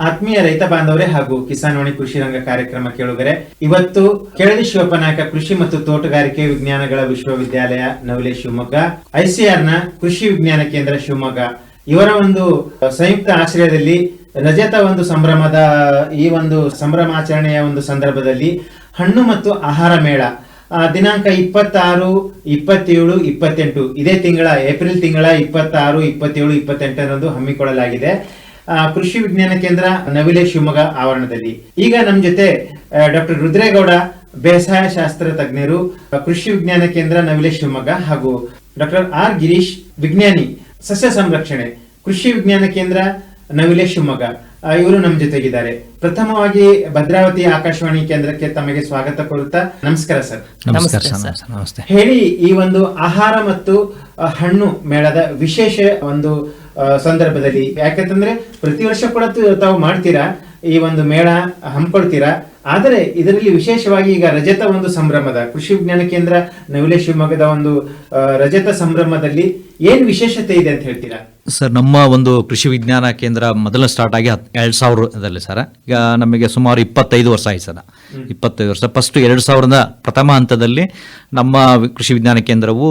ಆತ್ಮೀಯ ರೈತ ಬಾಂಧವರೇ ಹಾಗೂ ಕಿಸಾನ್ ವಾಣಿ ಕೃಷಿ ರಂಗ ಕಾರ್ಯಕ್ರಮ ಕೇಳುಗರೆ, ಇವತ್ತು ಕೆಳದಿ ಶಿವಪನಾಯಕ ಕೃಷಿ ಮತ್ತು ತೋಟಗಾರಿಕೆ ವಿಜ್ಞಾನಗಳ ವಿಶ್ವವಿದ್ಯಾಲಯ ನವಲೆ ಶಿವಮೊಗ್ಗ ಐಸಿಆರ್ನ ಕೃಷಿ ವಿಜ್ಞಾನ ಕೇಂದ್ರ ಶಿವಮೊಗ್ಗ. ಇವರ ಒಂದು ಸಂಯುಕ್ತ ಆಶ್ರಯದಲ್ಲಿ ರಜತ ಒಂದು ಸಂಭ್ರಮದ, ಈ ಒಂದು ಸಂಭ್ರಮಾಚರಣೆಯ ಒಂದು ಸಂದರ್ಭದಲ್ಲಿ ಹಣ್ಣು ಮತ್ತು ಆಹಾರ ಮೇಳ. ದಿನಾಂಕ ಇಪ್ಪತ್ತಾರು, ಇಪ್ಪತ್ತೇಳು, ಇಪ್ಪತ್ತೆಂಟು, ಇದೇ ತಿಂಗಳ, ಏಪ್ರಿಲ್ ತಿಂಗಳ ಇಪ್ಪತ್ತಾರು, ಇಪ್ಪತ್ತೇಳು, ಇಪ್ಪತ್ತೆಂಟರಂದು ಹಮ್ಮಿಕೊಳ್ಳಲಾಗಿದೆ. ಕೃಷಿ ವಿಜ್ಞಾನ ಕೇಂದ್ರ ನವಿಲೆ ಶಿವಮೊಗ್ಗ ಆವರಣದಲ್ಲಿ. ಈಗ ನಮ್ಮ ಜೊತೆ ಡಾಕ್ಟರ್ ರುದ್ರೇಗೌಡ ಬೇಸಾಯ ಶಾಸ್ತ್ರ ತಜ್ಞರು ಕೃಷಿ ವಿಜ್ಞಾನ ಕೇಂದ್ರ ನವಿಲೆ ಶಿವಮೊಗ್ಗ ಹಾಗೂ ಡಾಕ್ಟರ್ ಆರ್ ಗಿರೀಶ್ ವಿಜ್ಞಾನಿ ಸಸ್ಯ ಸಂರಕ್ಷಣೆ ಕೃಷಿ ವಿಜ್ಞಾನ ಕೇಂದ್ರ ನವಿಲೆ ಶಿವಮೊಗ್ಗ ಇವರು ನಮ್ಮ ಜೊತೆಗಿದ್ದಾರೆ. ಪ್ರಥಮವಾಗಿ ಭದ್ರಾವತಿ ಆಕಾಶವಾಣಿ ಕೇಂದ್ರಕ್ಕೆ ತಮಗೆ ಸ್ವಾಗತ ಕೋರುತ್ತಾ ನಮಸ್ಕಾರ ಸರ್. ನಮಸ್ಕಾರ ಹೇಳಿ ಈ ಒಂದು ಆಹಾರ ಮತ್ತು ಹಣ್ಣು ಮೇಳದ ವಿಶೇಷ ಒಂದು ಸಂದರ್ಭದಲ್ಲಿ. ಯಾಕಂತಂದ್ರೆ ಪ್ರತಿ ವರ್ಷ ಕೂಡ ತಾವು ಮಾಡ್ತೀರಾ? ಈ ಒಂದು ಮೇಳ ಹಮ್ಮಿಕೊಳ್ತೀರಾ? ಆದರೆ ಇದರಲ್ಲಿ ವಿಶೇಷವಾಗಿ ಈಗ ರಜತ ಒಂದು ಸಂಭ್ರಮದ ಕೃಷಿ ವಿಜ್ಞಾನ ಕೇಂದ್ರ ನವಿಲೆ ಶಿವಮೊಗ್ಗದ ಒಂದು ರಜತ ಸಂಭ್ರಮದಲ್ಲಿ ಏನ್ ವಿಶೇಷತೆ ಇದೆ ಅಂತ ಹೇಳ್ತೀರಾ? ಸರ್ ನಮ್ಮ ಒಂದು ಕೃಷಿ ವಿಜ್ಞಾನ ಕೇಂದ್ರ ಮೊದಲ ಸ್ಟಾರ್ಟ್ ಆಗಿ ಎರಡು ಸಾವಿರದಲ್ಲಿ ಸರ್. ಈಗ ನಮಗೆ ಸುಮಾರು ಇಪ್ಪತ್ತೈದು ವರ್ಷ ಆಯ್ತು ಸರ್. ಇಪ್ಪತ್ತೈದು ವರ್ಷ. ಫಸ್ಟ್ ಎರಡು ಸಾವಿರದ ಪ್ರಥಮ ಹಂತದಲ್ಲಿ ನಮ್ಮ ಕೃಷಿ ವಿಜ್ಞಾನ ಕೇಂದ್ರವು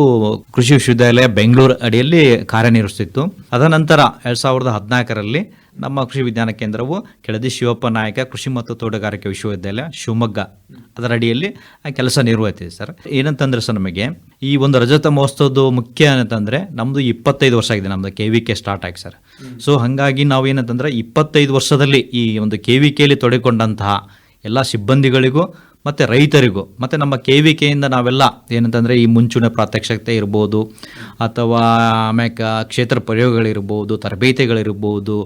ಕೃಷಿ ವಿಶ್ವವಿದ್ಯಾಲಯ ಬೆಂಗಳೂರು ಅಡಿಯಲ್ಲಿ ಕಾರ್ಯನಿರ್ವಹಿಸುತ್ತಿತ್ತು ಅದನಂತರ ಎರಡು ಸಾವಿರದ ಹದಿನಾಲ್ಕರಲ್ಲಿ ನಮ್ಮ ಕೃಷಿ ವಿಜ್ಞಾನ ಕೇಂದ್ರವು ಕೆಳದಿ ಶಿವಪ್ಪ ನಾಯಕ ಕೃಷಿ ಮತ್ತು ತೋಟಗಾರಿಕೆ ವಿಶ್ವವಿದ್ಯಾಲಯ ಶಿವಮೊಗ್ಗ. ಅದರ ಅಡಿಯಲ್ಲಿ ಕೆಲಸ ನಿರ್ವಹಿಸಿದೆ ಸರ್. ಏನಂತಂದ್ರೆ ಸರ್ ನಮಗೆ ಈ ಒಂದು ರಜತ ಮಹೋತ್ಸವದ ಮುಖ್ಯ ಏನಂತಂದ್ರೆ ನಮ್ದು ಇಪ್ಪತ್ತೈದು ವರ್ಷ ಆಗಿದೆ, ನಮ್ದು ಕೆ ವಿ ಕೆ ಸ್ಟಾರ್ಟ್ ಆಗಿ ಸರ್. ಸೊ ಹಾಗಾಗಿ ನಾವು ಏನಂತಂದ್ರೆ ಇಪ್ಪತ್ತೈದು ವರ್ಷದಲ್ಲಿ ಈ ಒಂದು ಕೆ ವಿ ಕೆಯಲ್ಲಿ ತೊಡಗಿಕೊಂಡಂತಹ ಎಲ್ಲ ಸಿಬ್ಬಂದಿಗಳಿಗೂ ಮತ್ತು ರೈತರಿಗೂ, ಮತ್ತು ನಮ್ಮ ಕೆ ವಿ ಕೆಯಿಂದ ನಾವೆಲ್ಲ ಏನಂತಂದರೆ ಈ ಮುಂಚೂಣಿ ಪ್ರಾತ್ಯಕ್ಷತೆ ಇರ್ಬೋದು, ಅಥವಾ ಆಮ್ಯಾಕ ಕ್ಷೇತ್ರ ಪ್ರಯೋಗಗಳಿರ್ಬೋದು, ತರಬೇತಿಗಳಿರ್ಬೋದು,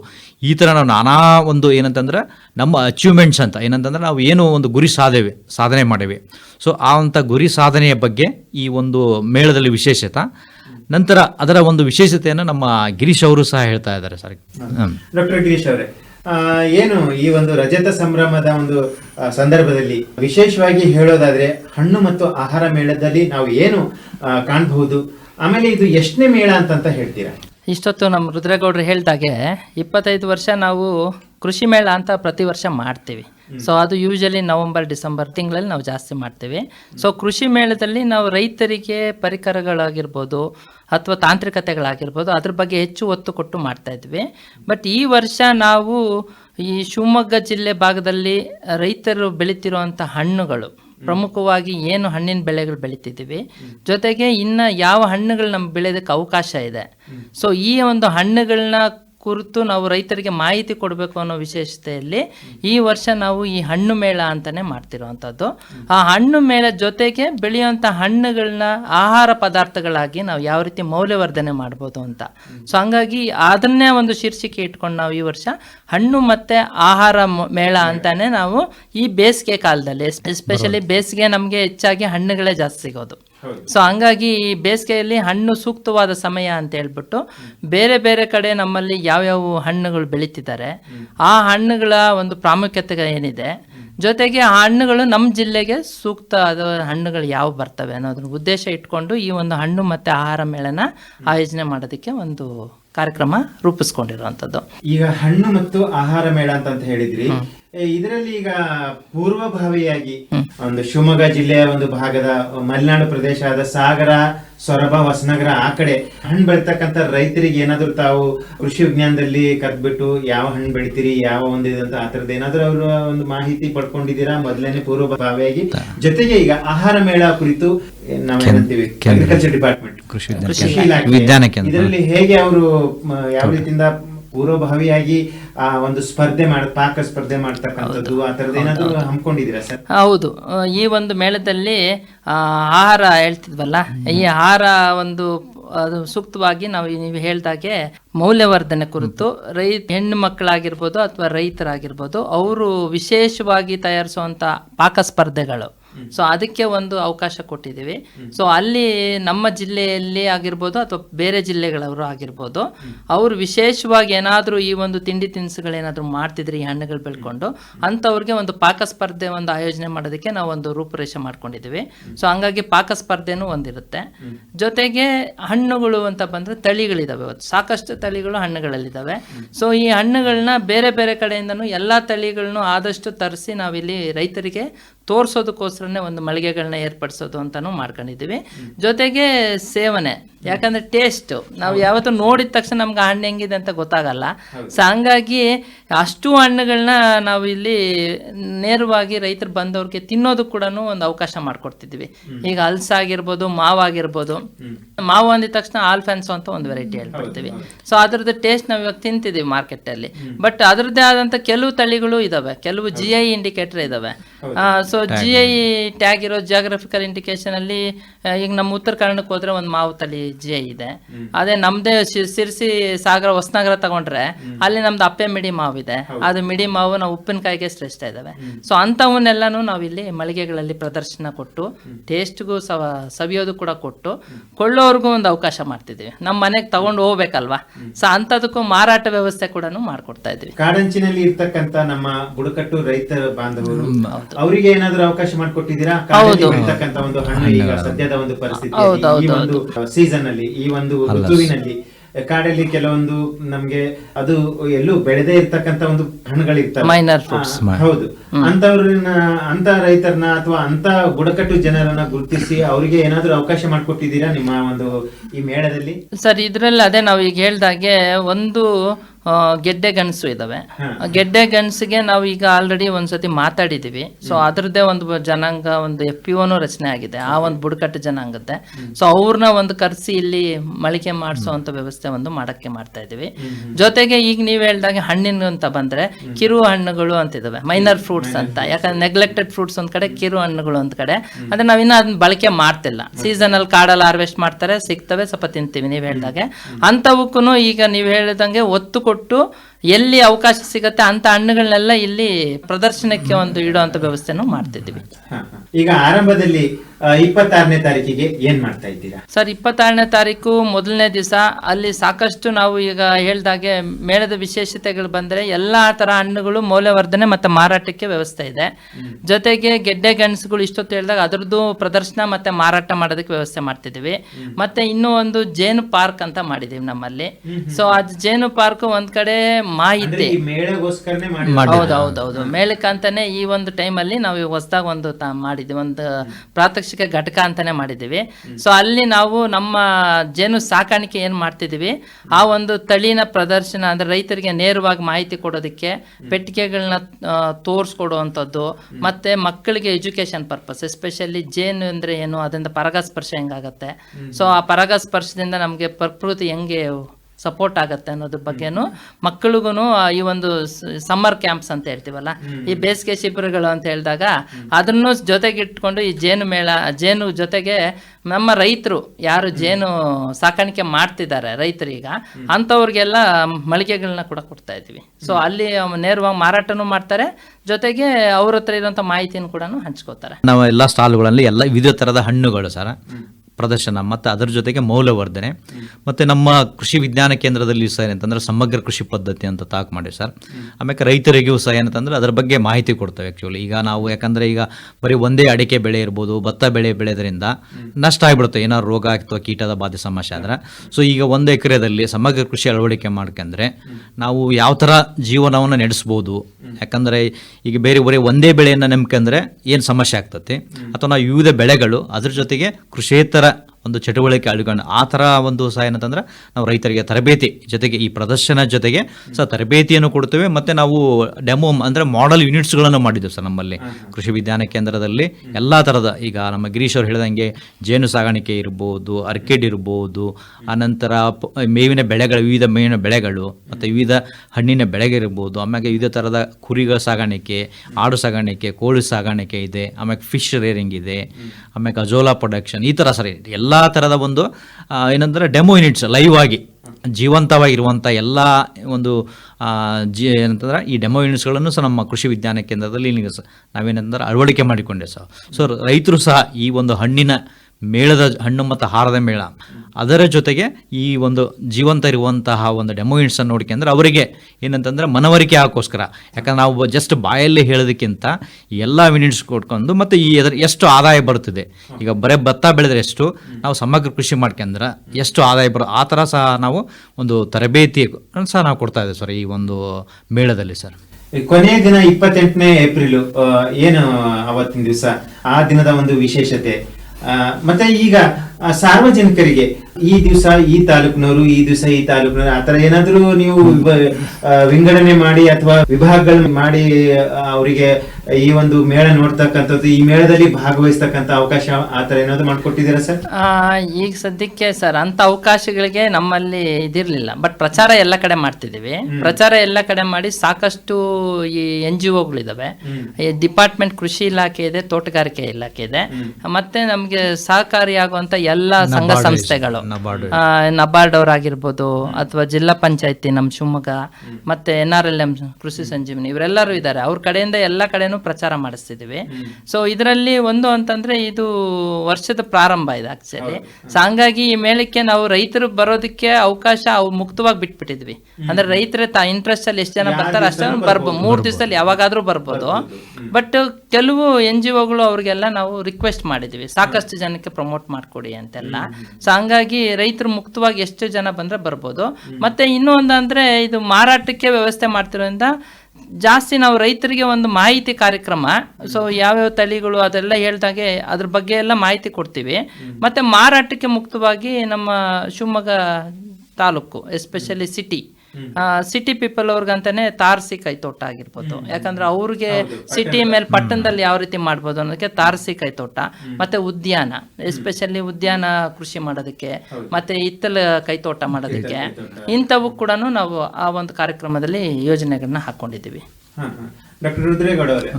ಈ ಥರ ನಾವು ನಾನಾ ಒಂದು ಏನಂತಂದ್ರೆ ನಮ್ಮ ಅಚೀವ್ಮೆಂಟ್ಸ್ ಅಂತ, ಏನಂತಂದ್ರೆ ನಾವು ಏನು ಒಂದು ಗುರಿ ಸಾಧೇವೆ, ಸಾಧನೆ ಮಾಡೇವೆ. ಸೊ ಆ ಅಂಥ ಗುರಿ ಸಾಧನೆಯ ಬಗ್ಗೆ ಈ ಒಂದು ಮೇಳದಲ್ಲಿ ವಿಶೇಷತೆ. ನಂತರ ಅದರ ಒಂದು ವಿಶೇಷತೆಯನ್ನು ನಮ್ಮ ಗಿರೀಶ್ ಅವರು ಸಹ ಹೇಳ್ತಾ ಇದ್ದಾರೆ ಸರ್. ಡಾಕ್ಟರ್ ಗಿರೀಶ್ ಅವರೇ ಏನು ಈ ಒಂದು ರಜತ ಸಂಭ್ರಮದ ಒಂದು ಸಂದರ್ಭದಲ್ಲಿ ವಿಶೇಷವಾಗಿ ಹೇಳೋದಾದ್ರೆ ಹಣ್ಣು ಮತ್ತು ಆಹಾರ ಮೇಳದಲ್ಲಿ ನಾವು ಏನು ಕಾಣಬಹುದು? ಆಮೇಲೆ ಇದು ಎಷ್ಟನೇ ಮೇಳ ಅಂತ ಹೇಳ್ತೀರಾ? ಇಷ್ಟೊತ್ತು ನಮ್ಮ ರುದ್ರೇಗೌಡರು ಹೇಳ್ದಾಗೆ ಇಪ್ಪತ್ತೈದು ವರ್ಷ ನಾವು ಕೃಷಿ ಮೇಳ ಅಂತ ಪ್ರತಿ ವರ್ಷ ಮಾಡ್ತೀವಿ. ಸೊ ಅದು ಯೂಶಲಿ ನವಂಬರ್ ಡಿಸೆಂಬರ್ ತಿಂಗಳಲ್ಲಿ ನಾವು ಜಾಸ್ತಿ ಮಾಡ್ತೇವೆ. ಸೊ ಕೃಷಿ ಮೇಳದಲ್ಲಿ ನಾವು ರೈತರಿಗೆ ಪರಿಕರಗಳಾಗಿರ್ಬೋದು ಅಥವಾ ತಾಂತ್ರಿಕತೆಗಳಾಗಿರ್ಬೋದು ಅದ್ರ ಬಗ್ಗೆ ಹೆಚ್ಚು ಒತ್ತು ಕೊಟ್ಟು ಮಾಡ್ತಾ ಇದ್ವಿ. ಬಟ್ ಈ ವರ್ಷ ನಾವು ಈ ಶಿವಮೊಗ್ಗ ಜಿಲ್ಲೆ ಭಾಗದಲ್ಲಿ ರೈತರು ಬೆಳೀತಿರುವಂಥ ಹಣ್ಣುಗಳು ಪ್ರಮುಖವಾಗಿ ಏನು ಹಣ್ಣಿನ ಬೆಳೆಗಳು ಬೆಳೀತಿದ್ದೀವಿ. ಜೊತೆಗೆ ಇನ್ನು ಯಾವ ಹಣ್ಣುಗಳು ನಮ್ಗೆ ಬೆಳೆಯೋದಕ್ಕೆ ಅವಕಾಶ ಇದೆ. ಸೊ ಈ ಒಂದು ಹಣ್ಣುಗಳನ್ನ ಕುರಿತು ನಾವು ರೈತರಿಗೆ ಮಾಹಿತಿ ಕೊಡಬೇಕು ಅನ್ನೋ ವಿಶೇಷತೆಯಲ್ಲಿ ಈ ವರ್ಷ ನಾವು ಈ ಹಣ್ಣು ಮೇಳ ಅಂತಾನೆ ಮಾಡ್ತಿರುವಂಥದ್ದು. ಆ ಹಣ್ಣು ಮೇಳ ಜೊತೆಗೆ ಬೆಳೆಯುವಂಥ ಹಣ್ಣುಗಳನ್ನ ಆಹಾರ ಪದಾರ್ಥಗಳಾಗಿ ನಾವು ಯಾವ ರೀತಿ ಮೌಲ್ಯವರ್ಧನೆ ಮಾಡ್ಬೋದು ಅಂತ. ಸೊ ಹಂಗಾಗಿ ಅದನ್ನೇ ಒಂದು ಶೀರ್ಷಿಕೆ ಇಟ್ಕೊಂಡು ನಾವು ಈ ವರ್ಷ ಹಣ್ಣು ಮತ್ತು ಆಹಾರ ಮೇಳ ಅಂತಾನೆ ನಾವು ಈ ಬೇಸಿಗೆ ಕಾಲದಲ್ಲಿ ಎಸ್ಪೆಷಲಿ ಬೇಸಿಗೆ ನಮಗೆ ಹೆಚ್ಚಾಗಿ ಹಣ್ಣುಗಳೇ ಜಾಸ್ತಿ ಸಿಗೋದು. ಸೊ ಹಂಗಾಗಿ ಈ ಬೇಸಿಗೆಯಲ್ಲಿ ಹಣ್ಣು ಸೂಕ್ತವಾದ ಸಮಯ ಅಂತ ಹೇಳ್ಬಿಟ್ಟು ಬೇರೆ ಬೇರೆ ಕಡೆ ನಮ್ಮಲ್ಲಿ ಯಾವ್ಯಾವ ಹಣ್ಣುಗಳು ಬೆಳೀತಿದ್ದಾರೆ ಆ ಹಣ್ಣುಗಳ ಒಂದು ಪ್ರಾಮುಖ್ಯತೆ ಏನಿದೆ ಜೊತೆಗೆ ಆ ಹಣ್ಣುಗಳು ನಮ್ಮ ಜಿಲ್ಲೆಗೆ ಸೂಕ್ತ ಆದ ಹಣ್ಣುಗಳು ಯಾವ ಬರ್ತವೆ ಅನ್ನೋದ್ರ ಉದ್ದೇಶ ಇಟ್ಕೊಂಡು ಈ ಒಂದು ಹಣ್ಣು ಮತ್ತು ಆಹಾರ ಮೇಳನ ಆಯೋಜನೆ ಮಾಡೋದಕ್ಕೆ ಒಂದು ಕಾರ್ಯಕ್ರಮ ರೂಪಿಸ್ಕೊಂಡಿರುವಂಥದ್ದು ಈಗ ಹಣ್ಣು ಮತ್ತು ಆಹಾರ ಮೇಳ ಅಂತ ಹೇಳಿದ್ರಿ. ಇದರಲ್ಲಿ ಈಗ ಪೂರ್ವಭಾವಿಯಾಗಿ ಒಂದು ಶಿವಮೊಗ್ಗ ಜಿಲ್ಲೆಯ ಒಂದು ಭಾಗದ ಮಲೆನಾಡು ಪ್ರದೇಶ ಆದ ಸಾಗರ ಸೊರಬ ಹೊಸನಗರ ಆ ಕಡೆ ಹಣ್ಣು ಬೆಳಿತಕ್ಕಂತ ರೈತರಿಗೆ ಏನಾದ್ರು ತಾವು ಕೃಷಿ ವಿಜ್ಞಾನದಲ್ಲಿ ಕದ್ಬಿಟ್ಟು ಯಾವ ಹಣ್ಣು ಬೆಳಿತೀರಿ ಯಾವ ಒಂದು ಇದಂತ ಆ ತರದ ಏನಾದ್ರು ಅವರು ಒಂದು ಮಾಹಿತಿ ಪಡ್ಕೊಂಡಿದ್ದೀರಾ? ಮೊದಲನೇ ಪೂರ್ವಭಾವಿಯಾಗಿ. ಜೊತೆಗೆ ಈಗ ಆಹಾರ ಮೇಳ ಕುರಿತು ನಾವು ನಾವೇನಂತೀವಿ ಅಗ್ರಿಕಲ್ಚರ್ ಡಿಪಾರ್ಟ್ಮೆಂಟ್ ಕೃಷಿ ವಿಜ್ಞಾನ ಕೇಂದ್ರ. ಇದರಲ್ಲಿ ಹೇಗೆ ಅವರು ಯಾವ ರೀತಿಯಿಂದ ಪೂರ್ವಭಾವಿಯಾಗಿ ಆ ಒಂದು ಸ್ಪರ್ಧೆ ಮಾಡ ಪಾಕ ಸ್ಪರ್ಧೆ ಮಾಡ್ತಕ್ಕಂಥದ್ದು ಆ ತರದ್ದು ಏನಾದರೂ ಹಮ್ಮಿಕೊಂಡಿದ್ದೀರಾ ಸರ್? ಹೌದು. ಈ ಒಂದು ಮೇಳದಲ್ಲಿ ಆ, ಆಹಾರ ಹೇಳ್ತಿದ್ವಲ್ಲ ಈ ಆಹಾರ ಒಂದು ಅದು ಸೂಕ್ತವಾಗಿ ನಾವು ನೀವು ಹೇಳ್ದಾಗೆ ಮೌಲ್ಯವರ್ಧನೆ ಕುರಿತು ರೈ ಹೆಣ್ಣು ಮಕ್ಕಳಾಗಿರ್ಬೋದು ಅಥವಾ ರೈತರಾಗಿರ್ಬೋದು ಅವರು ವಿಶೇಷವಾಗಿ ತಯಾರಿಸುವಂಥ ಪಾಕ ಸ್ಪರ್ಧೆಗಳು. ಸೊ ಅದಕ್ಕೆ ಒಂದು ಅವಕಾಶ ಕೊಟ್ಟಿದ್ದೀವಿ. ಸೊ ಅಲ್ಲಿ ನಮ್ಮ ಜಿಲ್ಲೆಯಲ್ಲಿ ಆಗಿರ್ಬೋದು ಅಥವಾ ಬೇರೆ ಜಿಲ್ಲೆಗಳವರು ಆಗಿರ್ಬೋದು ಅವರು ವಿಶೇಷವಾಗಿ ಏನಾದರೂ ಈ ಒಂದು ತಿಂಡಿ ತಿನಿಸುಗಳೇನಾದರೂ ಮಾಡ್ತಿದ್ರೆ ಈ ಹಣ್ಣುಗಳು ಬೆಳ್ಕೊಂಡು ಅಂಥವ್ರಿಗೆ ಒಂದು ಪಾಕ ಸ್ಪರ್ಧೆ ಒಂದು ಆಯೋಜನೆ ಮಾಡೋದಕ್ಕೆ ನಾವು ಒಂದು ರೂಪುರೇಷೆ ಮಾಡ್ಕೊಂಡಿದ್ದೀವಿ. ಸೊ ಹಂಗಾಗಿ ಪಾಕ ಸ್ಪರ್ಧೆನೂ ಒಂದಿರುತ್ತೆ. ಜೊತೆಗೆ ಹಣ್ಣುಗಳು ಅಂತ ಬಂದರೆ ತಳಿಗಳಿದ್ದಾವೆ ಇವತ್ತು. ಸಾಕಷ್ಟು ತಳಿಗಳು ಹಣ್ಣುಗಳಲ್ಲಿದ್ದಾವೆ ಸೊ ಈ ಹಣ್ಣುಗಳನ್ನ ಬೇರೆ ಬೇರೆ ಕಡೆಯಿಂದನೂ ಎಲ್ಲ ತಳಿಗಳನ್ನೂ ಆದಷ್ಟು ತರಿಸಿ ನಾವಿಲ್ಲಿ ರೈತರಿಗೆ ತೋರಿಸೋದಕ್ಕೋಸ್ಕರನೇ ಒಂದು ಮಳಿಗೆಗಳನ್ನ ಏರ್ಪಡಿಸೋದು ಅಂತಲೂ ಮಾಡ್ಕೊಂಡಿದ್ದೀವಿ. ಜೊತೆಗೆ ಸೇವನೆ ಯಾಕಂದ್ರೆ ಟೇಸ್ಟ್ ನಾವು ಯಾವತ್ತೂ ನೋಡಿದ ತಕ್ಷಣ ನಮ್ಗೆ ಹಣ್ಣು ಹೆಂಗಿದೆ ಅಂತ ಗೊತ್ತಾಗಲ್ಲ. ಸೊ ಹಂಗಾಗಿ ಅಷ್ಟು ಹಣ್ಣುಗಳನ್ನ ನಾವು ಇಲ್ಲಿ ನೇರವಾಗಿ ರೈತರು ಬಂದವ್ರಿಗೆ ತಿನ್ನೋದಕ್ಕೆ ಕೂಡ ಒಂದು ಅವಕಾಶ ಮಾಡಿಕೊಡ್ತಿದ್ವಿ ಈಗ ಹಲ್ಸ ಆಗಿರ್ಬೋದು ಮಾವು ಆಗಿರ್ಬೋದು. ಮಾವು ಅಂದಿದ ತಕ್ಷಣ ಆಲ್ಫೆನ್ಸೋ ಅಂತ ಒಂದು ವೆರೈಟಿ ಹೇಳ್ಬಿಡ್ತೀವಿ. ಸೊ ಅದರದ್ದು ಟೇಸ್ಟ್ ನಾವು ಇವಾಗ ತಿಂತಿದ್ದೀವಿ ಮಾರ್ಕೆಟಲ್ಲಿ ಬಟ್ ಅದರದ್ದೇ ಆದಂಥ ಕೆಲವು ತಳಿಗಳು ಇದಾವೆ. ಕೆಲವು ಜಿ ಐ ಇಂಡಿಕೇಟರ್ ಇದಾವೆ. ಸೊ ಜಿ ಐ ಟ್ಯಾಗ್ ಇರೋ ಜಿಯೋಗ್ರಫಿಕಲ್ ಇಂಡಿಕೇಶನ್ ಅಲ್ಲಿ ಈಗ ನಮ್ಮ ಉತ್ತರ ಕನ್ನಡಕ್ಕೆ ಹೋದ್ರೆ ಒಂದು ಮಾವು ತಳಿ ಜಿ ಐ ಇದೆ. ಅದೇ ನಮ್ದೇ ಶಿರ್ಸಿ ಸಿರ್ಸಿ ಸಾಗರ ಹೊಸನಗರ ತಗೊಂಡ್ರೆ ಅಲ್ಲಿ ನಮ್ದು ಅಪ್ಪೆ ಮಿಡಿ ಮಾವು ಇದೆ. ಅದು ಮಿಡಿ ಮಾವು ನಾವು ಉಪ್ಪಿನಕಾಯಿಗೆ ಶ್ರೇಷ್ಠ ಇದಾವೆ. ಸೊ ಅಂತವನ್ನೆಲ್ಲಾನು ನಾವಿಲ್ಲಿ ಇಲ್ಲಿ ಮಳಿಗೆಗಳಲ್ಲಿ ಪ್ರದರ್ಶನ ಕೊಟ್ಟು ಟೇಸ್ಟ್ಗೂ ಸವ ಸವಿಯೋದು ಕೂಡ ಕೊಟ್ಟು ಕೊಳ್ಳೋರ್ಗೂ ಒಂದು ಅವಕಾಶ ಮಾಡ್ತಿದ್ದೀವಿ ನಮ್ಮ ಮನೆಗೆ ತಗೊಂಡು ಹೋಗ್ಬೇಕಲ್ವಾ? ಸೊ ಅಂಥದಕ್ಕೂ ಮಾರಾಟ ವ್ಯವಸ್ಥೆ ಕೂಡ ಮಾಡ್ಕೊಡ್ತಾ ಇದ್ವಿ. ಕಾಡಂಚಿನಲ್ಲಿ ಇರ್ತಕ್ಕಂತ ನಮ್ಮ ಬುಡಕಟ್ಟು ರೈತ ಬಾಂಧವರು ಅವರಿಗೆ ಏನಾದ್ರೂ ಅವಕಾಶ ಮಾಡಿಕೊಟ್ಟಿದ್ದೀರಾ? ಒಂದು ಹಣ್ಣು ಈಗ ಸದ್ಯದ ಒಂದು ಪರಿಸ್ಥಿತಿ. ಈ ಒಂದು ಸೀಸನ್ ಅಲ್ಲಿ ಈ ಒಂದು ಋತುವಿನಲ್ಲಿ ಕಾಡಲ್ಲಿ ಕೆಲವೊಂದು ನಮ್ಗೆ ಅದು ಎಲ್ಲೂ ಬೆಳೆದೇ ಇರ್ತಕ್ಕಂತ ಒಂದು ಹಣ್ಣುಗಳಿರ್ತವೆ. ಹೌದು. ಅಂತವ್ರನ್ನ ಅಂತ ರೈತರನ್ನ ಅಥವಾ ಅಂತ ಬುಡಕಟ್ಟು ಜನರನ್ನ ಗುರುತಿಸಿ ಅವರಿಗೆ ಏನಾದ್ರೂ ಅವಕಾಶ ಮಾಡಿಕೊಟ್ಟಿದ್ದೀರಾ ನಿಮ್ಮ ಒಂದು ಈ ಮೇಳದಲ್ಲಿ? ಸರ್ ಇದ್ರಲ್ಲಿ ಅದೇ ನಾವು ಈಗ ಹೇಳ್ದಾಗೆ ಒಂದು ಗೆಡ್ಡೆ ಗನ್ಸು ಇದಾವೆ. ಗೆಡ್ಡೆ ಗಣಸಿಗೆ ನಾವು ಈಗ ಆಲ್ರೆಡಿ ಒಂದ್ಸತಿ ಮಾತಾಡಿದೀವಿ. ಸೊ ಅದ್ರದ್ದೇ ಒಂದು ಜನಾಂಗ ಒಂದು ಎಫ್ ಪಿ ಒನು ರಚನೆ ಆಗಿದೆ. ಆ ಒಂದು ಬುಡಕಟ್ಟು ಜನಾಂಗದ್ದೆ. ಸೊ ಅವ್ರನ್ನ ಒಂದು ಕರೆಸಿ ಇಲ್ಲಿ ಮಳಿಕೆ ಮಾಡಿಸುವಂತ ವ್ಯವಸ್ಥೆ ಒಂದು ಮಾಡಕ್ಕೆ ಮಾಡ್ತಾ ಇದೀವಿ ಜೊತೆಗೆ ಈಗ ನೀವು ಹೇಳ್ದಾಗ ಹಣ್ಣಿನ ಅಂತ ಬಂದ್ರೆ ಕಿರು ಹಣ್ಣುಗಳು ಅಂತ ಇದಾವೆ. ಮೈನರ್ ಫ್ರೂಟ್ಸ್ ಅಂತ. ಯಾಕಂದ್ರೆ ನೆಗ್ಲೆಕ್ಟೆಡ್ ಫ್ರೂಟ್ಸ್ ಒಂದ್ ಕಡೆ ಕಿರು ಹಣ್ಣುಗಳು ಒಂದ್ ಕಡೆ. ಅಂದ್ರೆ ನಾವಿನ್ನ ಅದನ್ನ ಬಳಕೆ ಮಾಡ್ತಿಲ್ಲ. ಸೀಸನಲ್ ಅಲ್ಲಿ ಕಾಡಲ್ಲಿ ಹಾರ್ವೆಸ್ಟ್ ಮಾಡ್ತಾರೆ ಸಿಗ್ತವೆ ಸ್ವಲ್ಪ ತಿಂತೀವಿ ನೀವು ಹೇಳ್ದಾಗೆ. ಅಂತವಕ್ಕೂ ಈಗ ನೀವು ಹೇಳಿದಂಗೆ ಒತ್ತು ಕೊಟ್ಟು to ಎಲ್ಲಿ ಅವಕಾಶ ಸಿಗುತ್ತೆ ಅಂತ ಹಣ್ಣುಗಳನ್ನೆಲ್ಲ ಇಲ್ಲಿ ಪ್ರದರ್ಶನಕ್ಕೆ ಒಂದು ಇಡುವಂತ ವ್ಯವಸ್ಥೆನೂ ಮಾಡ್ತಿದ್ದೀವಿ. ಈಗ ಆರಂಭದಲ್ಲಿ ಇಪ್ಪತ್ತಾರನೇ ತಾರೀಕಿಗೆ ಏನ್ ಮಾಡ್ತಾ ಇದ್ದೀರಾ? ಸರ್ ಇಪ್ಪತ್ತಾರನೇ ತಾರೀಕು ಮೊದಲನೇ ದಿವಸ ಅಲ್ಲಿ ಸಾಕಷ್ಟು ನಾವು ಈಗ ಹೇಳ್ದಾಗೆ ಮೇಳದ ವಿಶೇಷತೆಗಳು ಬಂದ್ರೆ ಎಲ್ಲಾ ತರ ಹಣ್ಣುಗಳು ಮೌಲ್ಯವರ್ಧನೆ ಮತ್ತೆ ಮಾರಾಟಕ್ಕೆ ವ್ಯವಸ್ಥೆ ಇದೆ. ಜೊತೆಗೆ ಗೆಡ್ಡೆ ಗೆಣಸುಗಳು ಇಷ್ಟೊತ್ತು ಹೇಳಿದಾಗ ಅದರದ್ದು ಪ್ರದರ್ಶನ ಮತ್ತೆ ಮಾರಾಟ ಮಾಡೋದಕ್ಕೆ ವ್ಯವಸ್ಥೆ ಮಾಡ್ತಿದ್ದೀವಿ. ಮತ್ತೆ ಇನ್ನೂ ಒಂದು ಜೇನು ಪಾರ್ಕ್ ಅಂತ ಮಾಡಿದೀವಿ ನಮ್ಮಲ್ಲಿ. ಸೊ ಅದು ಜೇನು ಪಾರ್ಕ್ ಒಂದ್ ಕಡೆ ಮಾಹಿತಿ. ಹೌದೌದೌದು ಮೇಳಗೋಸ್ಕರನೇ ಮಾಡಿ ಹೌದು ಹೌದು ಹೌದು ಮೇಳಕ್ಕಂತಾನೆ ಈ ಒಂದು ಟೈಮಲ್ಲಿ ನಾವು ಹೊಸದಾಗ ಒಂದು ತ ಮಾಡಿದ್ವಿ. ಒಂದು ಪ್ರಾತ್ಯಕ್ಷಿಕ ಘಟಕ ಅಂತಾನೆ ಮಾಡಿದ್ದೀವಿ. ಸೊ ಅಲ್ಲಿ ನಾವು ನಮ್ಮ ಜೇನು ಸಾಕಾಣಿಕೆ ಏನು ಮಾಡ್ತಿದ್ದೀವಿ? ಆ ಒಂದು ತಳಿನ ಪ್ರದರ್ಶನ ಅಂದ್ರೆ ರೈತರಿಗೆ ನೇರವಾಗಿ ಮಾಹಿತಿ ಕೊಡೋದಕ್ಕೆ ಪೆಟ್ಟಿಗೆಗಳನ್ನ ತೋರಿಸ್ಕೊಡುವಂಥದ್ದು. ಮತ್ತೆ ಮಕ್ಕಳಿಗೆ ಎಜುಕೇಶನ್ ಪರ್ಪಸ್ ಎಸ್ಪೆಷಲಿ ಜೇನು ಅಂದ್ರೆ ಏನು ಅದರಿಂದ ಪರಾಗಸ್ಪರ್ಶ ಹೆಂಗಾಗತ್ತೆ? ಸೊ ಆ ಪರಾಗಸ್ಪರ್ಶದಿಂದ ನಮಗೆ ಪ್ರಕೃತಿ ಹೆಂಗೆ ಸಪೋರ್ಟ್ ಆಗುತ್ತೆ ಅನ್ನೋದ್ರ ಬಗ್ಗೆನು ಮಕ್ಕಳಿಗೂ ಈ ಒಂದು ಸಮ್ಮರ್ ಕ್ಯಾಂಪ್ಸ್ ಅಂತ ಹೇಳ್ತೀವಲ್ಲ ಈ ಬೇಸಿಗೆ ಶಿಬಿರಗಳು ಅಂತ ಹೇಳಿದಾಗ ಅದನ್ನು ಜೊತೆಗೆ ಇಟ್ಕೊಂಡು ಈ ಜೇನು ಮೇಳ ಜೇನು ಜೊತೆಗೆ ನಮ್ಮ ರೈತರು ಯಾರು ಜೇನು ಸಾಕಾಣಿಕೆ ಮಾಡ್ತಿದ್ದಾರೆ ರೈತರೀಗ ಅಂಥವ್ರಿಗೆಲ್ಲ ಮಳಿಗೆಗಳನ್ನ ಕೂಡ ಕೊಡ್ತಾ ಇದ್ದೀವಿ. ಸೊ ಅಲ್ಲಿ ನೇರವಾಗಿ ಮಾರಾಟನೂ ಮಾಡ್ತಾರೆ ಜೊತೆಗೆ ಅವ್ರ ಹತ್ರ ಇರುವಂಥ ಮಾಹಿತಿಯನ್ನು ಕೂಡ ಹಂಚ್ಕೋತಾರೆ. ನಾವು ಎಲ್ಲ ಸ್ಟಾಲ್ಗಳಲ್ಲಿ ಎಲ್ಲ ವಿವಿಧ ಥರದ ಹಣ್ಣುಗಳು ಸರ್. ಪ್ರದರ್ಶನ, ಮತ್ತು ಅದರ ಜೊತೆಗೆ ಮೌಲ್ಯವರ್ಧನೆ, ಮತ್ತು ನಮ್ಮ ಕೃಷಿ ವಿಜ್ಞಾನ ಕೇಂದ್ರದಲ್ಲಿ ಸಹ ಏನಂತಂದ್ರೆ ಸಮಗ್ರ ಕೃಷಿ ಪದ್ಧತಿ ಅಂತ ತಾಕ್ ಮಾಡಿ ಸರ್. ಆಮೇಲೆ ರೈತರಿಗೂ ಸಹ ಏನಂತಂದ್ರೆ ಅದರ ಬಗ್ಗೆ ಮಾಹಿತಿ ಕೊಡ್ತೇವೆ ಆ್ಯಕ್ಚುಲಿ ಈಗ ನಾವು ಯಾಕಂದರೆ ಈಗ ಬರೀ ಒಂದೇ ಅಡಿಕೆ ಬೆಳೆ ಇರ್ಬೋದು, ಭತ್ತ ಬೆಳೆ ಬೆಳೆಯೋದ್ರಿಂದ ನಷ್ಟ ಆಗಿಬಿಡುತ್ತೆ. ಏನಾದ್ರು ರೋಗ ಅಥವಾ ಕೀಟದ ಬಾಧೆ ಸಮಸ್ಯೆ ಆದರೆ. ಸೊ ಈಗ ಒಂದು ಎಕರೆದಲ್ಲಿ ಸಮಗ್ರ ಕೃಷಿ ಅಳವಡಿಕೆ ಮಾಡ್ಕೊಂಡ್ರೆ ನಾವು ಯಾವ ಥರ ಜೀವನವನ್ನು ನಡೆಸ್ಬೋದು? ಯಾಕಂದರೆ ಈಗ ಬೇರೆ ಬರೀ ಒಂದೇ ಬೆಳೆಯನ್ನು ನಂಬ್ಕೊಂಡ್ರೆ ಏನು ಸಮಸ್ಯೆ ಆಗ್ತದೆ? ಅಥವಾ ನಾವು ವಿವಿಧ ಬೆಳೆಗಳು ಅದ್ರ ಜೊತೆಗೆ ಕೃಷೇತರ ಒಂದು ಚಟುವಟಿಕೆ ಅಳ್ಕೊಂಡು ಆ ಥರ ಒಂದು ಸಹ ಏನಂತಂದ್ರೆ ನಾವು ರೈತರಿಗೆ ತರಬೇತಿ ಜೊತೆಗೆ ಈ ಪ್ರದರ್ಶನ ಜೊತೆಗೆ ಸಹ ತರಬೇತಿಯನ್ನು ಕೊಡ್ತೇವೆ. ಮತ್ತು ನಾವು ಡೆಮೋ ಅಂದರೆ ಮಾಡೆಲ್ ಯೂನಿಟ್ಸ್ಗಳನ್ನು ಮಾಡಿದ್ದೇವೆ ಸರ್ ನಮ್ಮಲ್ಲಿ. ಕೃಷಿ ವಿಜ್ಞಾನ ಕೇಂದ್ರದಲ್ಲಿ ಎಲ್ಲ ಥರದ ಈಗ ನಮ್ಮ ಗಿರೀಶ್ ಅವ್ರು ಹೇಳಿದಂಗೆ ಜೇನು ಸಾಗಾಣಿಕೆ ಇರ್ಬೋದು ಅರ್ಕಿಡ್ ಇರ್ಬೋದು ಆನಂತರ ಮೇವಿನ ಬೆಳೆಗಳು ವಿವಿಧ ಮೇವಿನ ಬೆಳೆಗಳು ಮತ್ತು ವಿವಿಧ ಹಣ್ಣಿನ ಬೆಳೆಗಳಿರ್ಬೋದು ಆಮ್ಯಾಗೆ ವಿವಿಧ ಥರದ ಕುರಿಗಳ ಸಾಗಾಣಿಕೆ ಆಡು ಸಾಗಾಣಿಕೆ ಕೋಳಿ ಸಾಗಾಣಿಕೆ ಇದೆ ಆಮ್ಯಾಗೆ ಫಿಶ್ ರೇರಿಂಗ್ ಇದೆ ಆಮ್ಯಾಗೆ ಅಜೋಲಾ ಪ್ರೊಡಕ್ಷನ್ ಈ ಥರ ಸರಿ ಎಲ್ಲ ಥರದ ಒಂದು ಏನಂದರೆ ಡೆಮೋ ಯೂನಿಟ್ಸ್ ಲೈವ್ ಆಗಿ ಜೀವಂತವಾಗಿರುವಂಥ ಎಲ್ಲ ಒಂದು ಜಿ, ಏನಂತಂದ್ರೆ ಈ ಡೆಮೋ ಯೂನಿಟ್ಸ್ಗಳನ್ನು ಸಹ ನಮ್ಮ ಕೃಷಿ ವಿಜ್ಞಾನ ಕೇಂದ್ರದಲ್ಲಿ ನಾವೇನಂದ್ರೆ ಅಳವಡಿಕೆ ಮಾಡಿಕೊಂಡೆ ಸರ್ ಸೊ ರೈತರು ಸಹ ಈ ಒಂದು ಹಣ್ಣಿನ ಮೇಳದ ಹಣ್ಣು ಮತ್ತು ಹಾರದ ಮೇಳ. ಅದರ ಜೊತೆಗೆ ಈ ಒಂದು ಜೀವಂತ ಇರುವಂತಹ ಒಂದು ಡೆಮೋ ನೋಡಿಕೆ ನೋಡ್ಕೊಂಡ್ರೆ ಅವರಿಗೆ ಏನಂತಂದರೆ ಮನವರಿಕೆ ಹಾಕೋಸ್ಕರ ಯಾಕಂದ್ರೆ ನಾವು ಜಸ್ಟ್ ಬಾಯಲ್ಲಿ ಹೇಳೋದಕ್ಕಿಂತ ಎಲ್ಲ ಯೂನಿಟ್ಸ್ ಕೊಟ್ಕೊಂಡು ಮತ್ತು ಈ ಅದರ ಎಷ್ಟು ಆದಾಯ ಬರುತ್ತಿದೆ. ಈಗ ಬರೀ ಭತ್ತ ಬೆಳೆದ್ರೆ ಎಷ್ಟು? ನಾವು ಸಮಗ್ರ ಕೃಷಿ ಮಾಡ್ಕೊಂಡ್ರೆ ಎಷ್ಟು ಆದಾಯ ಬರೋ, ಆ ಥರ ಸಹ ನಾವು ಒಂದು ತರಬೇತಿ ಸಹ ನಾವು ಕೊಡ್ತಾ ಇದ್ದೇವೆ ಸರ್ ಈ ಒಂದು ಮೇಳದಲ್ಲಿ ಸರ್. ಕೊನೆಯ ದಿನ ಇಪ್ಪತ್ತೆಂಟನೇ ಏಪ್ರಿಲ್ ಏನು ಅವತ್ತಿನ ದಿವಸ? ಆ ದಿನದ ಒಂದು ವಿಶೇಷತೆ. ಮತ್ತೆ ಈಗ ಆ, ಸಾರ್ವಜನಿಕರಿಗೆ ಈ ದಿವಸ ಈ ತಾಲೂಕಿನವರು ಈ ದಿವಸ ಈ ತಾಲೂಕಿನವರು ಆತರ ಏನಾದ್ರೂ ನೀವು ವಿಂಗಡಣೆ ಮಾಡಿ ಅಥವಾ ವಿಭಾಗಗಳು ಮಾಡಿ ಅವರಿಗೆ ಈ ಒಂದು ಮೇಳ ನೋಡ್ತಕ್ಕಂಥದ್ದು ಈ ಮೇಳದಲ್ಲಿ ಭಾಗವಹಿಸ್ತಕ್ಕಂಥ ಅವಕಾಶ ಆತರ ಏನಾದ್ರು ಮಾಡ್ಕೊಟ್ಟಿದ್ದೀರಾ ಸರ್? ಆ, ಈಗ ಸದ್ಯಕ್ಕೆ ಸರ್ ಅಂತ ಅವಕಾಶಗಳಿಗೆ ನಮ್ಮಲ್ಲಿ ಇದಿರ್ಲಿಲ್ಲ. ಬಟ್ ಪ್ರಚಾರ ಎಲ್ಲ ಕಡೆ ಮಾಡ್ತಿದೀವಿ ಪ್ರಚಾರ ಎಲ್ಲ ಕಡೆ ಮಾಡಿ ಸಾಕಷ್ಟು ಈ ಎನ್ ಜಿ ಒಗಳಿದಾವೆ ಡಿಪಾರ್ಟ್ಮೆಂಟ್ ಕೃಷಿ ಇಲಾಖೆ ಇದೆ ತೋಟಗಾರಿಕೆ ಇಲಾಖೆ ಇದೆ. ಮತ್ತೆ ನಮ್ಗೆ ಸಹಕಾರಿಯಾಗುವಂತ ಎಲ್ಲ ಸಂಘ ಸಂಸ್ಥೆಗಳು. ನಬಾರ್ಡ್ ಅವ್ರ ಆಗಿರ್ಬೋದು ಅವರಾಗಿರ್ಬೋದು ಅಥವಾ ಜಿಲ್ಲಾ ಪಂಚಾಯತಿ ನಮ್ಮ ಶಿವಮೊಗ್ಗ ಮತ್ತೆ ಎನ್ ಆರ್ ಎಲ್ ಎಂ ಕೃಷಿ ಸಂಜೀವಿನಿ ಇವರೆಲ್ಲರೂ ಇದ್ದಾರೆ. ಅವ್ರ ಕಡೆಯಿಂದ ಎಲ್ಲ ಕಡೆನೂ ಪ್ರಚಾರ ಮಾಡಿಸ್ತಿದ್ದೀವಿ ಸೊ ಇದರಲ್ಲಿ ಒಂದು ಅಂತಂದ್ರೆ ಇದು ವರ್ಷದ ಪ್ರಾರಂಭ ಇದೆ ಆಕ್ಚುಲಿ ಸೊ ಹಂಗಾಗಿ ಈ ಮೇಳಕ್ಕೆ ನಾವು ರೈತರು ಬರೋದಕ್ಕೆ ಅವಕಾಶ ಅವ್ರು ಮುಕ್ತವಾಗಿ ಬಿಟ್ಬಿಟ್ಟಿದ್ವಿ. ಅಂದ್ರೆ ರೈತರ ತಾ ಇಂಟ್ರೆಸ್ಟ್ ಅಲ್ಲಿ ಎಷ್ಟು ಜನ ಬರ್ತಾರೆ ಅಷ್ಟೇ ಬರ್ಬೋದು. ಮೂರ್ ದಿವಸದಲ್ಲಿ ಯಾವಾಗಾದ್ರೂ ಬರ್ಬೋದು. ಬಟ್ ಕೆಲವು ಎನ್ ಜಿ ಒಗಳು ಅವ್ರಿಗೆಲ್ಲ ನಾವು ರಿಕ್ವೆಸ್ಟ್ ಮಾಡಿದ್ವಿ. ಸಾಕಷ್ಟು ಜನಕ್ಕೆ ಪ್ರಮೋಟ್ ಮಾಡ್ಕೊಡಿ ಅಂತೆಲ್ಲ. ಸೊ ಹಂಗಾಗಿ ರೈತರು ಮುಕ್ತವಾಗಿ ಎಷ್ಟು ಜನ ಬಂದ್ರೆ ಬರ್ಬೋದು. ಮತ್ತೆ ಇನ್ನೂ ಒಂದಂದರೆ ಅಂದ್ರೆ ಇದು ಮಾರಾಟಕ್ಕೆ ವ್ಯವಸ್ಥೆ ಮಾಡ್ತಿರೋದ್ರಿಂದ ಜಾಸ್ತಿ ನಾವು ರೈತರಿಗೆ ಒಂದು ಮಾಹಿತಿ ಕಾರ್ಯಕ್ರಮ. ಸೊ ಯಾವ್ಯಾವ ತಳಿಗಳು ಅದೆಲ್ಲ ಹೇಳ್ದಾಗೆ ಅದ್ರ ಬಗ್ಗೆ ಎಲ್ಲ ಮಾಹಿತಿ ಕೊಡ್ತೀವಿ. ಮತ್ತೆ ಮಾರಾಟಕ್ಕೆ ಮುಕ್ತವಾಗಿ ನಮ್ಮ Shivamogga taluk especially city city people ಅವ್ರಿಗಂತಾನೆ ತಾರಸಿ ಕೈತೋಟ ಆಗಿರ್ಬೋದು. ಯಾಕಂದ್ರೆ ಅವ್ರಿಗೆ ಸಿಟಿ ಮೇಲೆ ಪಟ್ಟಣದಲ್ಲಿ ಯಾವ ರೀತಿ ಮಾಡ್ಬೋದು ಅನ್ನೋದಕ್ಕೆ ತಾರಸಿ ಕೈತೋಟ ಮತ್ತೆ ಉದ್ಯಾನ ಎಸ್ಪೆಷಲಿ ಉದ್ಯಾನ ಕೃಷಿ ಮಾಡೋದಕ್ಕೆ ಮತ್ತೆ ಹಿತ್ತಲ ಕೈತೋಟ ಮಾಡೋದಕ್ಕೆ. ಇಂಥವು ಕೂಡ ನಾವು ಆ ಒಂದು ಕಾರ್ಯಕ್ರಮದಲ್ಲಿ ಯೋಜನೆಗಳನ್ನ ಹಾಕೊಂಡಿದ್ದೀವಿ. ಡಾಕ್ಟರ್ ರುದ್ರೇಗೌಡ ಅವರೇ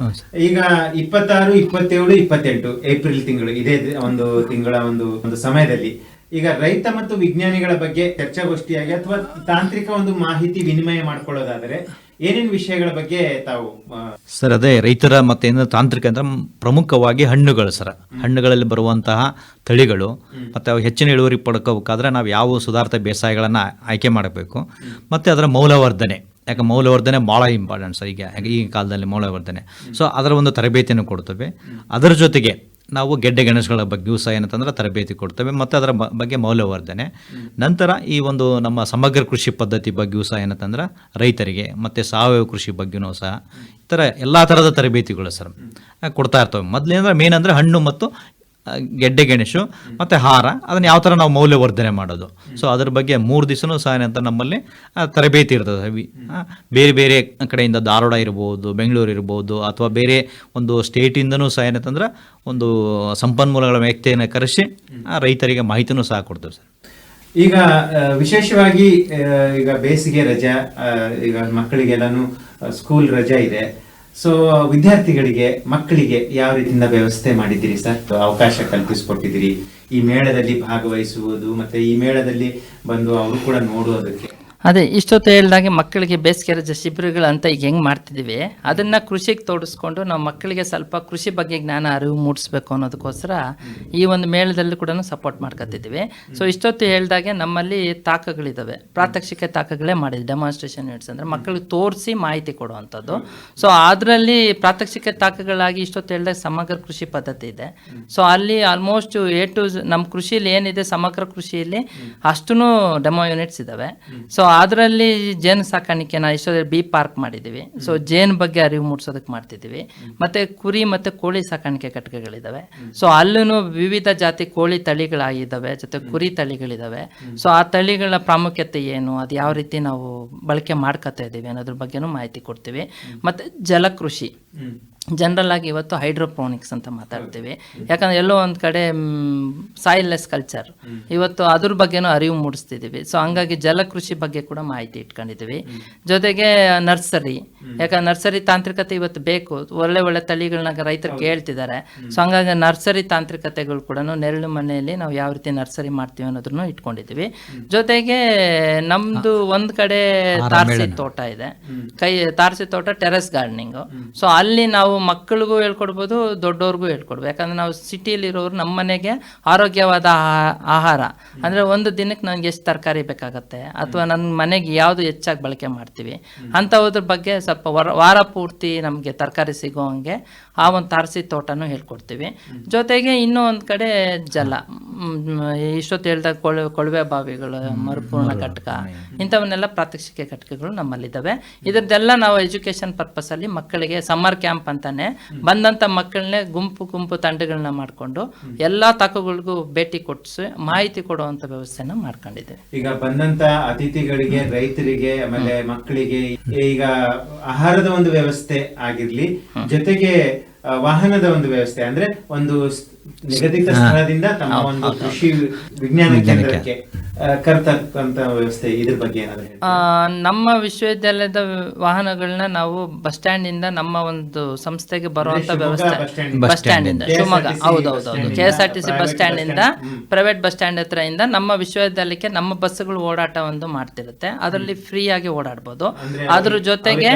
ಈಗ ಇಪ್ಪತ್ತಾರು ಇಪ್ಪತ್ತೇಳು ಇಪ್ಪತ್ತೆಂಟು ಏಪ್ರಿಲ್ ತಿಂಗಳು ಇದೇ ಒಂದು ತಿಂಗಳ ಒಂದು ಒಂದು ಸಮಯದಲ್ಲಿ ಈಗ ರೈತ ಮತ್ತು ವಿಜ್ಞಾನಿಗಳ ಬಗ್ಗೆ ಚರ್ಚಾಗೋಷ್ಠಿಯಾಗಿ ಅಥವಾ ತಾಂತ್ರಿಕ ಒಂದು ಮಾಹಿತಿ ವಿನಿಮಯ ಮಾಡ್ಕೊಳ್ಳೋದಾದ್ರೆ ಏನೇನು ವಿಷಯಗಳ ಬಗ್ಗೆ ತಾವು ಸರ್ ಅದೇ ರೈತರ ಮತ್ತೆ ಏನು ತಾಂತ್ರಿಕ ಅಂದ್ರೆ ಪ್ರಮುಖವಾಗಿ ಹಣ್ಣುಗಳು ಸರ್. ಹಣ್ಣುಗಳಲ್ಲಿ ಬರುವಂತಹ ತಳಿಗಳು ಮತ್ತು ಅವು ಹೆಚ್ಚಿನ ಇಳುವರಿ ಪಡ್ಕೋಬೇಕಾದ್ರೆ ನಾವು ಯಾವ ಸುಧಾರಿತ ಬೇಸಾಯಗಳನ್ನು ಆಯ್ಕೆ ಮಾಡಬೇಕು. ಮತ್ತು ಅದರ ಮೌಲ್ಯವರ್ಧನೆ. ಯಾಕೆ ಮೌಲ್ಯವರ್ಧನೆ ಭಾಳ ಇಂಪಾರ್ಟೆಂಟ್ ಸರ್ ಈಗ ಈ ಕಾಲದಲ್ಲಿ ಮೌಲ್ಯವರ್ಧನೆ. ಸೊ ಅದರ ಒಂದು ತರಬೇತಿಯನ್ನು ಕೊಡ್ತೇವೆ. ಅದರ ಜೊತೆಗೆ ನಾವು ಗೆಡ್ಡೆ ಗೆಣಸುಗಳ ಬಗ್ಗೆಯೂ ಸಹ ಏನಂತಂದ್ರೆ ತರಬೇತಿ ಕೊಡ್ತೇವೆ, ಮತ್ತು ಅದರ ಬಗ್ಗೆ ಮೌಲ್ಯವರ್ಧನೆ. ನಂತರ ಈ ಒಂದು ನಮ್ಮ ಸಮಗ್ರ ಕೃಷಿ ಪದ್ಧತಿ ಬಗ್ಗೆಯೂ ಸಹ ಏನಂತಂದ್ರೆ ರೈತರಿಗೆ, ಮತ್ತು ಸಾವಯವ ಕೃಷಿ ಬಗ್ಗೆಯೂ ಸಹ. ಈ ಥರ ಎಲ್ಲ ಥರದ ತರಬೇತಿಗಳು ಸರ್, ಕೊಡ್ತಾ ಇರ್ತವೆ. ಮೊದಲೇನಂದ್ರೆ ಮೇನ್ ಅಂದರೆ ಹಣ್ಣು ಮತ್ತು ಗೆಡ್ಡೆ ಗೆಣಸು ಮತ್ತು ಹಾರ, ಅದನ್ನು ಯಾವ ಥರ ನಾವು ಮೌಲ್ಯವರ್ಧನೆ ಮಾಡೋದು. ಸೊ ಅದ್ರ ಬಗ್ಗೆ ಮೂರು ದಿವಸನೂ ಸಹ ಅಂತ ನಮ್ಮಲ್ಲಿ ತರಬೇತಿ ಇರ್ತದೆ ಬೇರೆ ಬೇರೆ ಕಡೆಯಿಂದ ಧಾರವಾಡ ಇರ್ಬೋದು, ಬೆಂಗಳೂರು ಇರ್ಬೋದು, ಅಥವಾ ಬೇರೆ ಒಂದು ಸ್ಟೇಟಿಂದನೂ ಸಹ ಏನಂತಂದ್ರೆ ಒಂದು ಸಂಪನ್ಮೂಲಗಳ ವ್ಯಕ್ತಿಯನ್ನು ಕರೆಸಿ ರೈತರಿಗೆ ಮಾಹಿತಿನೂ ಸಹ ಕೊಡ್ತೇವೆ ಸರ್. ಈಗ ವಿಶೇಷವಾಗಿ ಈಗ ಬೇಸಿಗೆ ರಜಾ ಈಗ ಮಕ್ಕಳಿಗೆಲ್ಲಾನು ಸ್ಕೂಲ್ ರಜಾ ಇದೆ. ಸೊ ವಿದ್ಯಾರ್ಥಿಗಳಿಗೆ, ಮಕ್ಕಳಿಗೆ ಯಾವ ರೀತಿಯಿಂದ ವ್ಯವಸ್ಥೆ ಮಾಡಿದ್ದೀರಿ ಸರ್? ಅವಕಾಶ ಕಲ್ಪಿಸಿಕೊಟ್ಟಿದ್ದೀರಿ. ಈ ಮೇಳದಲ್ಲಿ ಭಾಗವಹಿಸುವುದು, ಮತ್ತೆ ಈ ಮೇಳದಲ್ಲಿ ಬಂದು ಅವರು ಕೂಡ ನೋಡುವುದಕ್ಕೆ ಅದೇ ಇಷ್ಟೊತ್ತು ಹೇಳ್ದಾಗೆ ಮಕ್ಕಳಿಗೆ ಬೇಸಿಗೆ ರಜೆ ಶಿಬಿರಗಳು ಅಂತ ಈಗ ಹೆಂಗೆ ಮಾಡ್ತಿದ್ದೀವಿ ಅದನ್ನು ಕೃಷಿಗೆ ತೋಡಿಸ್ಕೊಂಡು ನಾವು ಮಕ್ಕಳಿಗೆ ಸ್ವಲ್ಪ ಕೃಷಿ ಬಗ್ಗೆ ಜ್ಞಾನ, ಅರಿವು ಮೂಡಿಸ್ಬೇಕು ಅನ್ನೋದಕ್ಕೋಸ್ಕರ ಈ ಒಂದು ಮೇಳದಲ್ಲಿ ಕೂಡ ಸಪೋರ್ಟ್ ಮಾಡ್ಕೊತಿದ್ದೀವಿ ಸೊ ಇಷ್ಟೊತ್ತು ಹೇಳ್ದಾಗೆ ನಮ್ಮಲ್ಲಿ ತಾಕಗಳಿದ್ದಾವೆ ಪ್ರಾತ್ಯಕ್ಷಿಕ ತಾಕಗಳೇ ಮಾಡಿದ್ವಿ ಡೆಮಾನ್ಸ್ಟ್ರೇಷನ್ ಯೂನಿಟ್ಸ್ ಅಂದರೆ ಮಕ್ಕಳಿಗೆ ತೋರಿಸಿ ಮಾಹಿತಿ ಕೊಡುವಂಥದ್ದು. ಸೊ ಅದರಲ್ಲಿ ಪ್ರಾತ್ಯಕ್ಷಿಕ ತಾಕಗಳಾಗಿ ಇಷ್ಟೊತ್ತು ಹೇಳ್ದಾಗ ಸಮಗ್ರ ಕೃಷಿ ಪದ್ಧತಿ ಇದೆ. ಸೊ ಅಲ್ಲಿ ಆಲ್ಮೋಸ್ಟ್ ಎ ಟು ನಮ್ಮ ಕೃಷಿಯಲ್ಲಿ ಏನಿದೆ ಸಮಗ್ರ ಕೃಷಿಯಲ್ಲಿ ಅಷ್ಟೂ ಡೆಮೋ ಯೂನಿಟ್ಸ್ ಇದಾವೆ. ಸೊ ಅದರಲ್ಲಿ ಜೇನು ಸಾಕಾಣಿಕೆನ ಇಷ್ಟೊಂದು ಬಿ ಪಾರ್ಕ್ ಮಾಡಿದ್ದೀವಿ. ಸೊ ಜೇನು ಬಗ್ಗೆ ಅರಿವು ಮೂಡಿಸೋದಕ್ಕೆ ಮಾಡ್ತಿದ್ದೀವಿ. ಮತ್ತೆ ಕುರಿ ಮತ್ತೆ ಕೋಳಿ ಸಾಕಾಣಿಕೆ ಘಟಕಗಳಿದ್ದಾವೆ ಸೊ ಅಲ್ಲೂ ವಿವಿಧ ಜಾತಿ ಕೋಳಿ ತಳಿಗಳಾಗಿದ್ದಾವೆ ಜೊತೆ ಕುರಿ ತಳಿಗಳಿದ್ದಾವೆ ಸೊ ಆ ತಳಿಗಳ ಪ್ರಾಮುಖ್ಯತೆ ಏನು ಅದು ಯಾವ ರೀತಿ ನಾವು ಬಳಕೆ ಮಾಡ್ಕೊತಾ ಇದ್ದೀವಿ ಅನ್ನೋದ್ರ ಬಗ್ಗೆನೂ ಮಾಹಿತಿ ಕೊಡ್ತೀವಿ. ಮತ್ತೆ ಜಲಕೃಷಿ. ಜನರಲ್ ಆಗಿ ಇವತ್ತು ಹೈಡ್ರೋಪೋನಿಕ್ಸ್ ಅಂತ ಮಾತಾಡ್ತೀವಿ. ಯಾಕಂದ್ರೆ ಎಲ್ಲೋ ಒಂದು ಕಡೆ ಸಾಯಿಲ್ಲೆಸ್ ಕಲ್ಚರ್ ಇವತ್ತು ಅದ್ರ ಬಗ್ಗೆನೂ ಅರಿವು ಮೂಡಿಸ್ತಿದ್ದೀವಿ ಸೊ ಹಂಗಾಗಿ ಜಲಕೃಷಿ ಬಗ್ಗೆ ಕೂಡ ಮಾಹಿತಿ ಇಟ್ಕೊಂಡಿದ್ದೀವಿ ಜೊತೆಗೆ ನರ್ಸರಿ. ಯಾಕಂದ್ರೆ ನರ್ಸರಿ ತಾಂತ್ರಿಕತೆ ಇವತ್ತು ಬೇಕು. ಒಳ್ಳೆ ಒಳ್ಳೆ ತಳಿಗಳನ್ನ ರೈತರು ಕೇಳ್ತಿದ್ದಾರೆ. ಸೊ ಹಂಗಾಗಿ ನರ್ಸರಿ ತಾಂತ್ರಿಕತೆಗಳು ಕೂಡ ನೆರಳು ಮನೆಯಲ್ಲಿ ನಾವು ಯಾವ ರೀತಿ ನರ್ಸರಿ ಮಾಡ್ತೀವಿ ಅನ್ನೋದನ್ನು ಇಟ್ಕೊಂಡಿದ್ದೀವಿ ಜೊತೆಗೆ ನಮ್ದು ಒಂದ್ ಕಡೆ ತಾರಸಿ ತೋಟ ಇದೆ. ಕೈ ತಾರಸಿ ತೋಟ ಟೆರೆಸ್ ಗಾರ್ಡನಿಂಗ್ ಸೊ ಅಲ್ಲಿ ನಾವು ಮಕ್ಕಳಿಗೂ ಹೇಳ್ಕೊಡ್ಬೋದು ದೊಡ್ಡವ್ರಿಗೂ ಹೇಳ್ಕೊಡ್ಬೋದು. ಯಾಕಂದ್ರೆ ನಾವು ಸಿಟಿಯಲ್ಲಿರೋರು ನಮ್ಮ ಮನೆಗೆ ಆರೋಗ್ಯವಾದ ಆಹಾ- ಆಹಾರ. ಅಂದ್ರೆ ಒಂದು ದಿನಕ್ಕೆ ನನಗೆ ಎಷ್ಟು ತರಕಾರಿ ಬೇಕಾಗತ್ತೆ? ಅಥವಾ ನನ್ನ ಮನೆಗೆ ಯಾವುದು ಹೆಚ್ಚಾಗಿ ಬಳಕೆ ಮಾಡ್ತೀವಿ? ಅಂಥವ್ರ ಬಗ್ಗೆ ಸ್ವಲ್ಪ ವರ ವಾರ ಪೂರ್ತಿ ನಮಗೆ ತರಕಾರಿ ಸಿಗೋ ಹಂಗೆ ಆ ಒಂದು ತಾರಸಿ ತೋಟನೂ ಹೇಳ್ಕೊಡ್ತೀವಿ. ಜೊತೆಗೆ ಇನ್ನೂ ಒಂದು ಕಡೆ ಜಲ. ಇಷ್ಟೊತ್ತು ಹೇಳ್ದಾಗ ಕೊಳ ಕೊಳವೆ ಬಾವಿಗಳು ಮರುಪೂರ್ಣ ಘಟಕ. ಇಂಥವನ್ನೆಲ್ಲ ಪ್ರಾತ್ಯಕ್ಷಿಕೆ ಘಟಕಗಳು ನಮ್ಮಲ್ಲಿದ್ದಾವೆ. ಇದರದ್ದೆಲ್ಲ ನಾವು ಎಜುಕೇಶನ್ ಪರ್ಪಸಲ್ಲಿ ಮಕ್ಕಳಿಗೆ ಸಮ್ಮರ್ ಕ್ಯಾಂಪ್ ಅಂತಾನೆ ಬಂದಂಥ ಮಕ್ಕಳನ್ನೇ ಗುಂಪು ಗುಂಪು ತಂಡಗಳನ್ನ ಮಾಡಿಕೊಂಡು ಎಲ್ಲ ತಕ್ಕಗಳಿಗೂ ಭೇಟಿ ಕೊಟ್ಟಿಸಿ ಮಾಹಿತಿ ಕೊಡುವಂತ ವ್ಯವಸ್ಥೆನ ಮಾಡ್ಕೊಂಡಿದ್ದೇವೆ. ಈಗ ಬಂದಂತ ಅತಿಥಿಗಳಿಗೆ ರೈತರಿಗೆ ಆಮೇಲೆ ಮಕ್ಕಳಿಗೆ ಈಗ ಆಹಾರದ ಒಂದು ವ್ಯವಸ್ಥೆ ಆಗಿರ್ಲಿ ಜೊತೆಗೆ ವಾಹನದ ಒಂದು ವ್ಯವಸ್ಥೆ. ಅಂದ್ರೆ ಒಂದು ನಿಗದಿತ ಸ್ಥಳದಿಂದ ತಮ್ಮ ಒಂದು ಕೃಷಿ ವಿಜ್ಞಾನ ಕೇಂದ್ರಕ್ಕೆ ಕರ್ತಕ್ಕಂತ ವ್ಯವಸ್ಥೆ ಇದ್ರ ಬಗ್ಗೆ ಏನಾದ್ರು ನಮ್ಮ ವಿಶ್ವವಿದ್ಯಾಲಯದ ವಾಹನಗಳನ್ನ ನಾವು ಬಸ್ ಸ್ಟ್ಯಾಂಡ್ ಇಂದ ನಮ್ಮ ಒಂದು ಸಂಸ್ಥೆಗೆ ಬರುವಂತ ವ್ಯವಸ್ಥೆ. Bus stand. ಇಂದ ಶಿವಮೊಗ್ಗ. ಬಸ್ ಹೌದೌದು K S R T C bus stand. ಇಂದ ಪ್ರೈವೇಟ್ ಬಸ್ ಸ್ಟ್ಯಾಂಡ್ ಹತ್ರ ಇಂದ ನಮ್ಮ ವಿಶ್ವವಿದ್ಯಾಲಯಕ್ಕೆ ನಮ್ಮ ಬಸ್ಗಳು ಓಡಾಟ ಒಂದು ಮಾಡ್ತಿರುತ್ತೆ. ಅದರಲ್ಲಿ ಫ್ರೀ ಆಗಿ ಓಡಾಡಬಹುದು ಅದ್ರ ಜೊತೆಗೆ.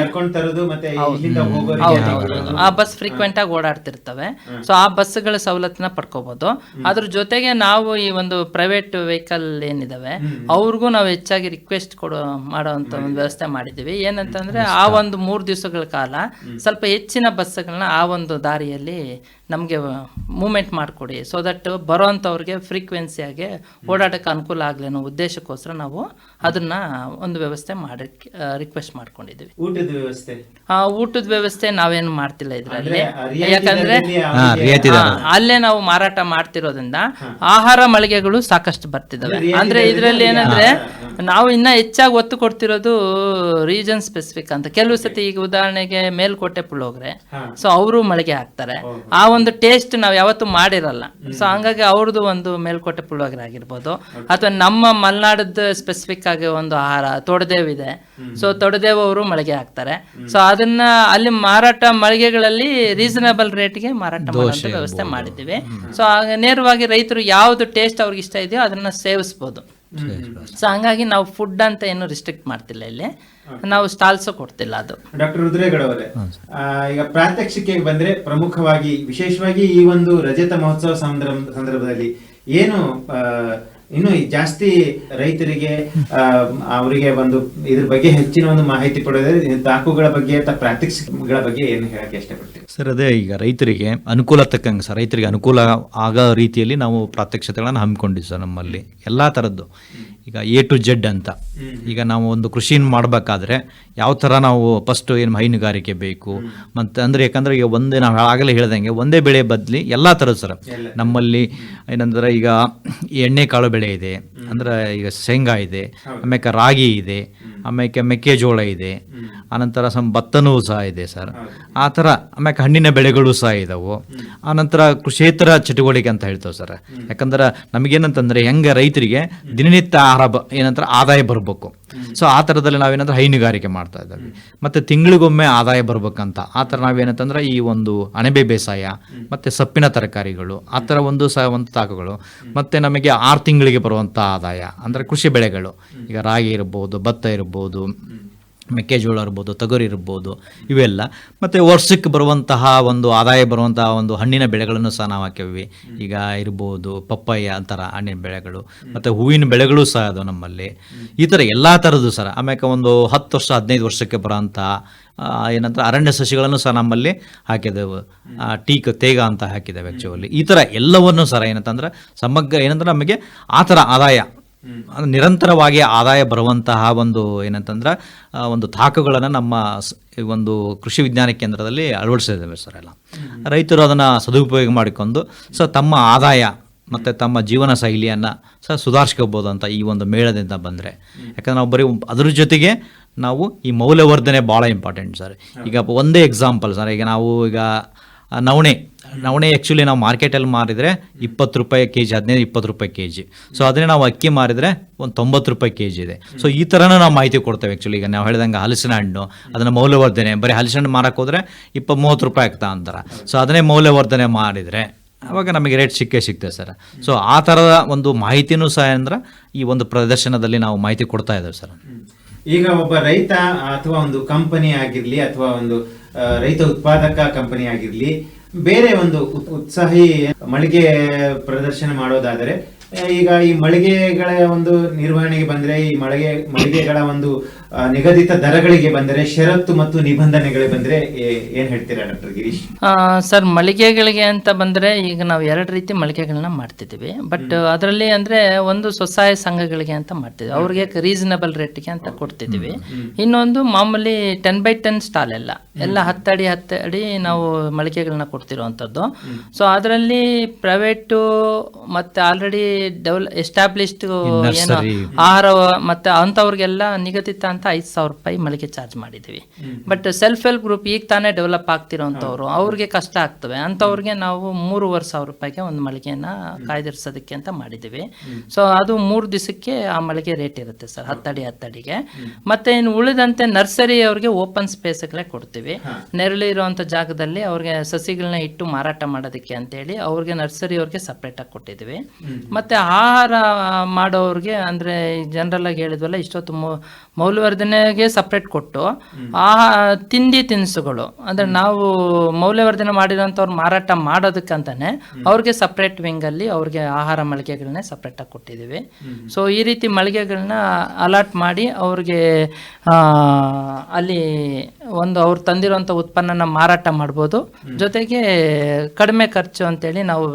ಆ ಬಸ್ ಫ್ರೀಕ್ವೆಂಟ್ ಆಗಿ ಓಡಾಡ್ತಿರ್ತವೆ. ಸೊ ಆ ಬಸ್ಗಳ ಸವಲತ್ತನ್ನ ಪಡ್ಕೋಬಹುದು ಅದ್ರ ಜೊತೆಗೆ ನಾವು ಈ ಒಂದು ಪ್ರೈವೇಟ್ ವೆಹಿಕಲ್ ಏನಿದಾವೆ ಅವ್ರಿಗೂ ನಾವು ಹೆಚ್ಚಾಗಿ ರಿಕ್ವೆಸ್ಟ್ ಕೊಡೋ ಮಾಡುವಂತ ಒಂದು ವ್ಯವಸ್ಥೆ ಮಾಡಿದ್ದೀವಿ. ಏನಂತಂದ್ರೆ ಆ ಒಂದು ಮೂರು ದಿವಸಗಳ ಕಾಲ ಸ್ವಲ್ಪ ಹೆಚ್ಚಿನ ಬಸ್ಗಳನ್ನ ಆ ಒಂದು ದಾರಿಯಲ್ಲಿ ನಮಗೆ ಮೂಮೆಂಟ್ ಮಾಡಿಕೊಡಿ ಸೊ ದಟ್ ಬರೋವಂಥವ್ರಿಗೆ ಫ್ರೀಕ್ವೆನ್ಸಿಯಾಗಿ ಓಡಾಟಕ್ಕೆ ಅನುಕೂಲ ಆಗಲಿ ಅನ್ನೋ ಉದ್ದೇಶಕ್ಕೋಸ್ಕರ ನಾವು ಅದನ್ನ ಒಂದು ವ್ಯವಸ್ಥೆ ಮಾಡಿ ರಿಕ್ವೆಸ್ಟ್ ಮಾಡ್ಕೊಂಡಿದ್ವಿ ಊಟದ ವ್ಯವಸ್ಥೆ? ಆ ಊಟದ ವ್ಯವಸ್ಥೆ ನಾವೇನು ಮಾಡ್ತಿಲ್ಲ ಇದ್ರಲ್ಲಿ. ಯಾಕಂದ್ರೆ ಹಾ, ಅಲ್ಲೇ ನಾವು ಮಾರಾಟ ಮಾಡ್ತಿರೋದ್ರಿಂದ ಆಹಾರ ಮಳಿಗೆಗಳು ಸಾಕಷ್ಟು ಬರ್ತಿದಾವೆ. ಅಂದ್ರೆ ಇದರಲ್ಲಿ ಏನಂದ್ರೆ ನಾವು ಇನ್ನ ಹೆಚ್ಚಾಗಿ ಒತ್ತು ಕೊಡ್ತಿರೋದು ರೀಜನ್ ಸ್ಪೆಸಿಫಿಕ್ ಅಂತ. ಕೆಲವು ಸತಿ ಈಗ ಉದಾಹರಣೆಗೆ ಮೇಲ್ಕೋಟೆ ಪುಳೋಗ್ರೆ. ಸೊ ಅವರು ಮಳಿಗೆ ಹಾಕ್ತಾರೆ. ಆ ಒಂದು ಟೇಸ್ಟ್ ನಾವು ಯಾವತ್ತೂ ಮಾಡಿರಲ್ಲ. ಸೊ ಹಂಗಾಗಿ ಅವ್ರದ್ದು ಒಂದು ಮೇಲ್ಕೋಟೆ ಪುಳೋಗ್ರೆ ಆಗಿರ್ಬೋದು. ಅಥವಾ ನಮ್ಮ ಮಲೆನಾಡದ ಸ್ಪೆಸಿಫಿಕ್ ಆಗಿ ಒಂದು ಆಹಾರ ತೊಡದೇವ್ ಇದೆ. ಸೊ ತೊಡದೇವ್ ಅವರು ಮಳಿಗೆ ಹಾಕ್ತಾರೆ. ಸೊ ಅದನ್ನ ಅಲ್ಲಿ ಮಾರಾಟ ಮಳಿಗೆಗಳಲ್ಲಿ ರೀಸನಬಲ್ ರೇಟ್ಗೆ ಮಾರಾಟ ಮಾಡುವಂತ ವ್ಯವಸ್ಥೆ ಮಾಡಿದ್ದೀವಿ. ಸೊ ನೇರವಾಗಿ ರೈತರು ಯಾವ್ದು ಟೇಸ್ಟ್ ಅವ್ರಿಗೆ ಇಷ್ಟ ಇದೆಯೋ ಅದನ್ನ ಸೇವಿಸ್ಬೋದು. ಸೊ ಹಂಗಾಗಿ ನಾವು ಫುಡ್ ಅಂತ ಏನು ರಿಸ್ಟ್ರಿಕ್ಟ್ ಮಾಡ್ತಿಲ್ಲ ಇಲ್ಲಿ. ನಾವು ಸ್ಟಾಲ್ಸ್ ಕೊಡ್ತಿಲ್ಲ ಅದು. ಡಾಕ್ಟರ್ ರುದ್ರೇಗೌಡ ಅವರೇ ಈಗ ಪ್ರಾತ್ಯಕ್ಷಿಕೆಗೆ ಬಂದ್ರೆ ಪ್ರಮುಖವಾಗಿ ವಿಶೇಷವಾಗಿ ಈ ಒಂದು ರಜತ ಮಹೋತ್ಸವ ಸಂದರ್ಭ ಸಂದರ್ಭದಲ್ಲಿ ಏನು ಆ, ಇನ್ನು ಜಾಸ್ತಿ ರೈತರಿಗೆ ಆ, ಅವರಿಗೆ ಒಂದು ಇದ್ರ ಬಗ್ಗೆ ಹೆಚ್ಚಿನ ಒಂದು ಮಾಹಿತಿ ಕೊಡೋದ್ರೆ ತಾಕುಗಳ ಬಗ್ಗೆ ಅಥವಾ ಪ್ರಾತ್ಯಕ್ಷಿಕೆಗಳ ಬಗ್ಗೆ ಏನು ಹೇಳಕ್ಕೆ ಇಷ್ಟಪಡ್ತೀವಿ ಸರ್ ಅದೇ ಈಗ ರೈತರಿಗೆ ಅನುಕೂಲ ತಕ್ಕಂಗೆ ಸರ್ ರೈತರಿಗೆ ಅನುಕೂಲ ಆಗೋ ರೀತಿಯಲ್ಲಿ ನಾವು ಪ್ರಾತ್ಯಕ್ಷತೆಗಳನ್ನು ಹಮ್ಮಿಕೊಂಡಿದ್ವಿ ಸರ್ ನಮ್ಮಲ್ಲಿ. ಎಲ್ಲ ಥರದ್ದು ಈಗ ಎ ಟು ಜೆಡ್ ಅಂತ. ಈಗ ನಾವು ಒಂದು ಕೃಷಿಯನ್ನು ಮಾಡಬೇಕಾದ್ರೆ ಯಾವ ಥರ ನಾವು ಫಸ್ಟು ಏನು ಹೈನುಗಾರಿಕೆ ಬೇಕು ಮತ್ತು ಅಂದರೆ ಯಾಕಂದರೆ ಈಗ ಒಂದೇ ನಾವು ಆಗಲೇ ಹೇಳ್ದಂಗೆ ಒಂದೇ ಬೆಳೆ ಬದಲಿ ಎಲ್ಲ ಥರದ್ದು ಸರ್. ನಮ್ಮಲ್ಲಿ ಏನಂದ್ರೆ ಈಗ ಎಣ್ಣೆ ಕಾಳು ಬೆಳೆ ಇದೆ ಅಂದ್ರೆ ಈಗ ಶೇಂಗಾ ಇದೆ ಆಮೇಲೆ ರಾಗಿ ಇದೆ ಆಮೇಲೆ ಮೆಕ್ಕೆಜೋಳ ಇದೆ ಆನಂತರ ಸಮ್ ಭತ್ತನೂ ಸಹ ಇದೆ ಸರ್. ಆ ಥರ ಆಮ್ಯಾಕೆ ಹಣ್ಣಿನ ಬೆಳೆಗಳು ಸಹ ಇದಾವು. ಆನಂತರ ಕೃಷೇತರ ಚಟುವಟಿಕೆ ಅಂತ ಹೇಳ್ತೇವೆ ಸರ್. ಯಾಕಂದ್ರೆ ನಮಗೇನಂತಂದ್ರೆ ಹೆಂಗೆ ರೈತರಿಗೆ ದಿನನಿತ್ಯ ಆಹಾರ ಬ, ಏನಂತಾರೆ ಆದಾಯ ಬರಬೇಕು. ಸೊ ಆ ಥರದಲ್ಲಿ ನಾವೇನಂದ್ರೆ ಹೈನುಗಾರಿಕೆ ಮಾಡ್ತಾ ಇದ್ದೀವಿ. ಮತ್ತು ತಿಂಗಳಿಗೊಮ್ಮೆ ಆದಾಯ ಬರ್ಬೇಕಂತ. ಆ ಥರ ನಾವೇನಂತಂದ್ರೆ ಈ ಒಂದು ಅಣಬೆ ಬೇಸಾಯ, ಮತ್ತು ಸೊಪ್ಪಿನ ತರಕಾರಿಗಳು, ಆ ಥರ ಒಂದು ಸಹ ಒಂದು ತಾಕುಗಳು, ಮತ್ತು ನಮಗೆ ಆರು ತಿಂಗಳಿಗೆ ಬರುವಂಥ ಆದಾಯ, ಅಂದರೆ ಕೃಷಿ ಬೆಳೆಗಳು. ಈಗ ರಾಗಿ ಇರ್ಬೋದು, ಭತ್ತ ಇರ್ಬೋದು ಮೆಕ್ಕೆಜೋಳ ಇರ್ಬೋದು, ತೊಗರಿ ಇರ್ಬೋದು, ಇವೆಲ್ಲ. ಮತ್ತು ವರ್ಷಕ್ಕೆ ಬರುವಂತಹ ಒಂದು ಆದಾಯ ಬರುವಂತಹ ಒಂದು ಹಣ್ಣಿನ ಬೆಳೆಗಳನ್ನು ಸಹ ನಾವು ಹಾಕಿವಿ ಈಗ ಇರ್ಬೋದು, ಪಪ್ಪಾಯ ಅಂತರ ಹಣ್ಣಿನ ಬೆಳೆಗಳು, ಮತ್ತು ಹೂವಿನ ಬೆಳೆಗಳು ಸಹ ಅದು ನಮ್ಮಲ್ಲಿ. ಈ ಥರ ಎಲ್ಲ ಥರದ್ದು ಸರ ಆಮ್ಯಾಕೆ ಒಂದು ಹತ್ತು ವರ್ಷ, ಹದಿನೈದು ವರ್ಷಕ್ಕೆ ಬರೋಂಥ ಏನಂತ ಅರಣ್ಯ ಸಸಿಗಳನ್ನು ಸಹ ನಮ್ಮಲ್ಲಿ ಹಾಕಿದೆವು ಟೀಕ್, ತೇಗ ಅಂತ ಹಾಕಿದ್ದೇವೆ ಆ್ಯಕ್ಚುಲಿ ಈ ಥರ ಎಲ್ಲವನ್ನು ಸರ ಏನಂತಂದ್ರೆ ಸಮಗ್ರ ಏನಂದ್ರೆ ನಮಗೆ ಆ ಥರ ಆದಾಯ ಅದು ನಿರಂತರವಾಗಿ ಆದಾಯ ಬರುವಂತಹ ಒಂದು ಏನಂತಂದ್ರೆ ಒಂದು ತಾಕುಗಳನ್ನು ನಮ್ಮ ಒಂದು ಕೃಷಿ ವಿಜ್ಞಾನ ಕೇಂದ್ರದಲ್ಲಿ ಅಳವಡಿಸಿದ್ದೇವೆ ಸರ್ ಎಲ್ಲ. ರೈತರು ಅದನ್ನು ಸದುಪಯೋಗ ಮಾಡಿಕೊಂಡು, ಸೊ ತಮ್ಮ ಆದಾಯ ಮತ್ತು ತಮ್ಮ ಜೀವನ ಶೈಲಿಯನ್ನು ಸಹ ಸುಧಾರಿಸ್ಕೋಬೋದು ಅಂತ ಈ ಒಂದು ಮೇಳದಿಂದ ಬಂದರೆ. ಯಾಕಂದ್ರೆ ನಾವು ಬರೀ ಅದ್ರ ಜೊತೆಗೆ ನಾವು ಈ ಮೌಲ್ಯವರ್ಧನೆ ಭಾಳ ಇಂಪಾರ್ಟೆಂಟ್ ಸರ್. ಈಗ ಒಂದೇ ಎಕ್ಸಾಂಪಲ್ ಸರ್, ಈಗ ನಾವು ಈಗ ನವಣೆ. ನವಣೆ ಆ್ಯಕ್ಚುಲಿ ನಾವು ಮಾರ್ಕೆಟಲ್ಲಿ ಮಾರಿದರೆ ಇಪ್ಪತ್ತು ರೂಪಾಯಿ ಕೆ ಜಿ ಹದಿನೈದು, ಇಪ್ಪತ್ತು ರೂಪಾಯಿ ಕೆ ಜಿ ಸೊ ಅದನ್ನೇ ನಾವು ಅಕ್ಕಿ ಮಾರಿದರೆ ಒಂದು ತೊಂಬತ್ತು ರೂಪಾಯಿ ಕೆ ಜಿ ಇದೆ. ಸೊ ಈ ಥರನೂ ನಾವು ಮಾಹಿತಿ ಕೊಡ್ತೇವೆ ಆ್ಯಕ್ಚುಲಿ ಈಗ ನಾವು ಹೇಳಿದಂಗೆ ಹಲಸಿನ ಹಣ್ಣು, ಅದನ್ನು ಮೌಲ್ಯವರ್ಧನೆ, ಬರೀ ಹಲಸಿನ ಹಣ್ಣು ಮಾರಕ್ಕೆ ಹೋದರೆ ಇಪ್ಪ ಮೂವತ್ತು ರೂಪಾಯಿ ಆಗ್ತಾ ಅಂತಾರೆ. ಸೊ ಅದನ್ನೇ ಮೌಲ್ಯವರ್ಧನೆ ಮಾಡಿದರೆ ಅವಾಗ ನಮಗೆ ರೇಟ್ ಸಿಕ್ಕೇ ಸಿಗ್ತದೆ ಸರ್. ಸೊ ಆ ಥರದ ಒಂದು ಮಾಹಿತಿನೂ ಸಹ ಅಂದ್ರೆ ಈ ಒಂದು ಪ್ರದರ್ಶನದಲ್ಲಿ ನಾವು ಮಾಹಿತಿ ಕೊಡ್ತಾ ಇದ್ದೇವೆ ಸರ್. ಈಗ ಒಬ್ಬ ರೈತ ಅಥವಾ ಒಂದು ಕಂಪನಿ ಆಗಿರಲಿ ಅಥವಾ ಒಂದು ರೈತ ಉತ್ಪಾದಕ ಕಂಪನಿ ಆಗಿರ್ಲಿ, ಬೇರೆ ಒಂದು ಉತ್- ಉತ್ಸಾಹಿ ಮಳಿಗೆ ಪ್ರದರ್ಶನ ಮಾಡೋದಾದರೆ ಈಗ ಈ ಮಳಿಗೆಗಳ ಒಂದು ನಿರ್ವಹಣೆಗೆ ಬಂದ್ರೆ, ಈ ಮಳಿಗೆ ಮಳಿಗೆಗಳ ಒಂದು ನಿಗದಿತ ದರಗಳಿಗೆ ಬಂದರೆ ಷರತ್ತು ಮತ್ತು ನಿಬಂಧನೆಗಳಿಗೆ ಬಂದರೆ ಏನ್ ಹೇಳ್ತೀರಾ ಡಾಕ್ಟರ್ ಗಿರೀಶ್? ಸರ್ ಮಳಿಗೆಗಳಿಗೆ ಅಂತ ಬಂದರೆ ಈಗ ನಾವು ಎರಡು ರೀತಿ ಮಳಿಗೆಗಳನ್ನ ಮಾಡ್ತಿದ್ದೀವಿ. ಬಟ್ ಅದರಲ್ಲಿ ಅಂದ್ರೆ ಒಂದು ಸ್ವಸಹಾಯ ಸಂಘಗಳಿಗೆ ಅಂತ ಮಾಡ್ತಿದ್ವಿ. ಅವ್ರಿಗೆ ರೀಸನಬಲ್ ರೇಟ್ಗೆ ಅಂತ ಕೊಡ್ತಿದ್ದೀವಿ. ಇನ್ನೊಂದು ಮಾಮೂಲಿ ಟೆನ್ ಬೈ ಟೆನ್ ಸ್ಟಾಲ್ ಎಲ್ಲ. ಎಲ್ಲ ಹತ್ತಡಿ ಹತ್ತಡಿ ನಾವು ಮಳಿಗೆಗಳನ್ನ ಕೊಡ್ತಿರೋವಂಥದ್ದು. ಸೊ ಅದರಲ್ಲಿ ಪ್ರೈವೇಟು ಮತ್ತೆ ಆಲ್ರೆಡಿ ಡೆವಲ್ ಎಸ್ಟಾಬ್ಲಿಷ್ಡ್ ಏನು. ಆಹಾರ ಮತ್ತೆ ಅಂಥವ್ರಿಗೆಲ್ಲ ನಿಗದಿತ ಅಂತ ಐದು ಸಾವಿರ ರೂಪಾಯಿ ಮಳಿಗೆ ಚಾರ್ಜ್ ಮಾಡಿದ್ದೀವಿ. ಬಟ್ ಸೆಲ್ಫ್ ಹೆಲ್ಪ್ ಗ್ರೂಪ್ ಈಗ ತಾನೇ ಡೆವಲಪ್ ಆಗ್ತಿರೋಂಥವ್ರು ಅವ್ರಿಗೆ ಕಷ್ಟ ಆಗ್ತವೆ. ಅಂಥವ್ರಿಗೆ ನಾವು ಮೂರುವರೆ ಸಾವಿರ ರೂಪಾಯಿಗೆ ಒಂದು ಮಳಿಗೆನ ಕಾಯ್ದಿರಿಸೋದಕ್ಕೆ ಅಂತ ಮಾಡಿದ್ದೀವಿ. ಸೊ ಅದು ಮೂರು ದಿವಸಕ್ಕೆ ಆ ಮಳಿಗೆ ರೇಟ್ ಇರುತ್ತೆ ಸರ್ ಹತ್ತಡಿ ಹತ್ತಡಿಗೆ ಮತ್ತೆ ಇನ್ನು ಉಳಿದಂತೆ ನರ್ಸರಿ ಅವ್ರಿಗೆ ಓಪನ್ ಸ್ಪೇಸ್ಗಳೇ ಕೊಡ್ತೀವಿ. ನೆರಳಿರುವಂಥ ಜಾಗದಲ್ಲಿ ಅವ್ರಿಗೆ ಸಸಿಗಳನ್ನ ಇಟ್ಟು ಮಾರಾಟ ಮಾಡೋದಕ್ಕೆ ಅಂತೇಳಿ ಅವ್ರಿಗೆ ನರ್ಸರಿ ಅವ್ರಿಗೆ ಸಪ್ರೇಟಾಗಿ ಕೊಟ್ಟಿದ್ದೀವಿ. ಮತ್ತೆ ಆಹಾರ ಮಾಡೋರಿಗೆ ಅಂದರೆ ಜನರಲ್ ಆಗಿ ಹೇಳಿದ್ವಲ್ಲ ಇಷ್ಟೊತ್ತು ಮೌ- ಮೌಲ್ಯವರ್ಧನೆಗೆ ಸಪ್ರೇಟ್ ಕೊಟ್ಟು ಆ ತಿಂಡಿ ತಿನಿಸುಗಳು ಅಂದರೆ ನಾವು ಮೌಲ್ಯವರ್ಧನೆ ಮಾಡಿರೋಂಥವ್ರು ಮಾರಾಟ ಮಾಡೋದಕ್ಕಂತಾನೆ ಅವ್ರಿಗೆ ಸಪ್ರೇಟ್ ವಿಂಗಲ್ಲಿ ಅವ್ರಿಗೆ ಆಹಾರ ಮಳಿಗೆಗಳನ್ನೇ ಸಪ್ರೇಟಾಗಿ ಕೊಟ್ಟಿದ್ದೀವಿ. ಸೊ ಈ ರೀತಿ ಮಳಿಗೆಗಳನ್ನ ಅಲಾಟ್ ಮಾಡಿ ಅವ್ರಿಗೆ ಅಲ್ಲಿ ಒಂದು ಅವ್ರು ತಂದಿರೋಂಥ ಉತ್ಪನ್ನನ ಮಾರಾಟ ಮಾಡ್ಬೋದು. ಜೊತೆಗೆ ಕಡಿಮೆ ಖರ್ಚು ಅಂತೇಳಿ ನಾವು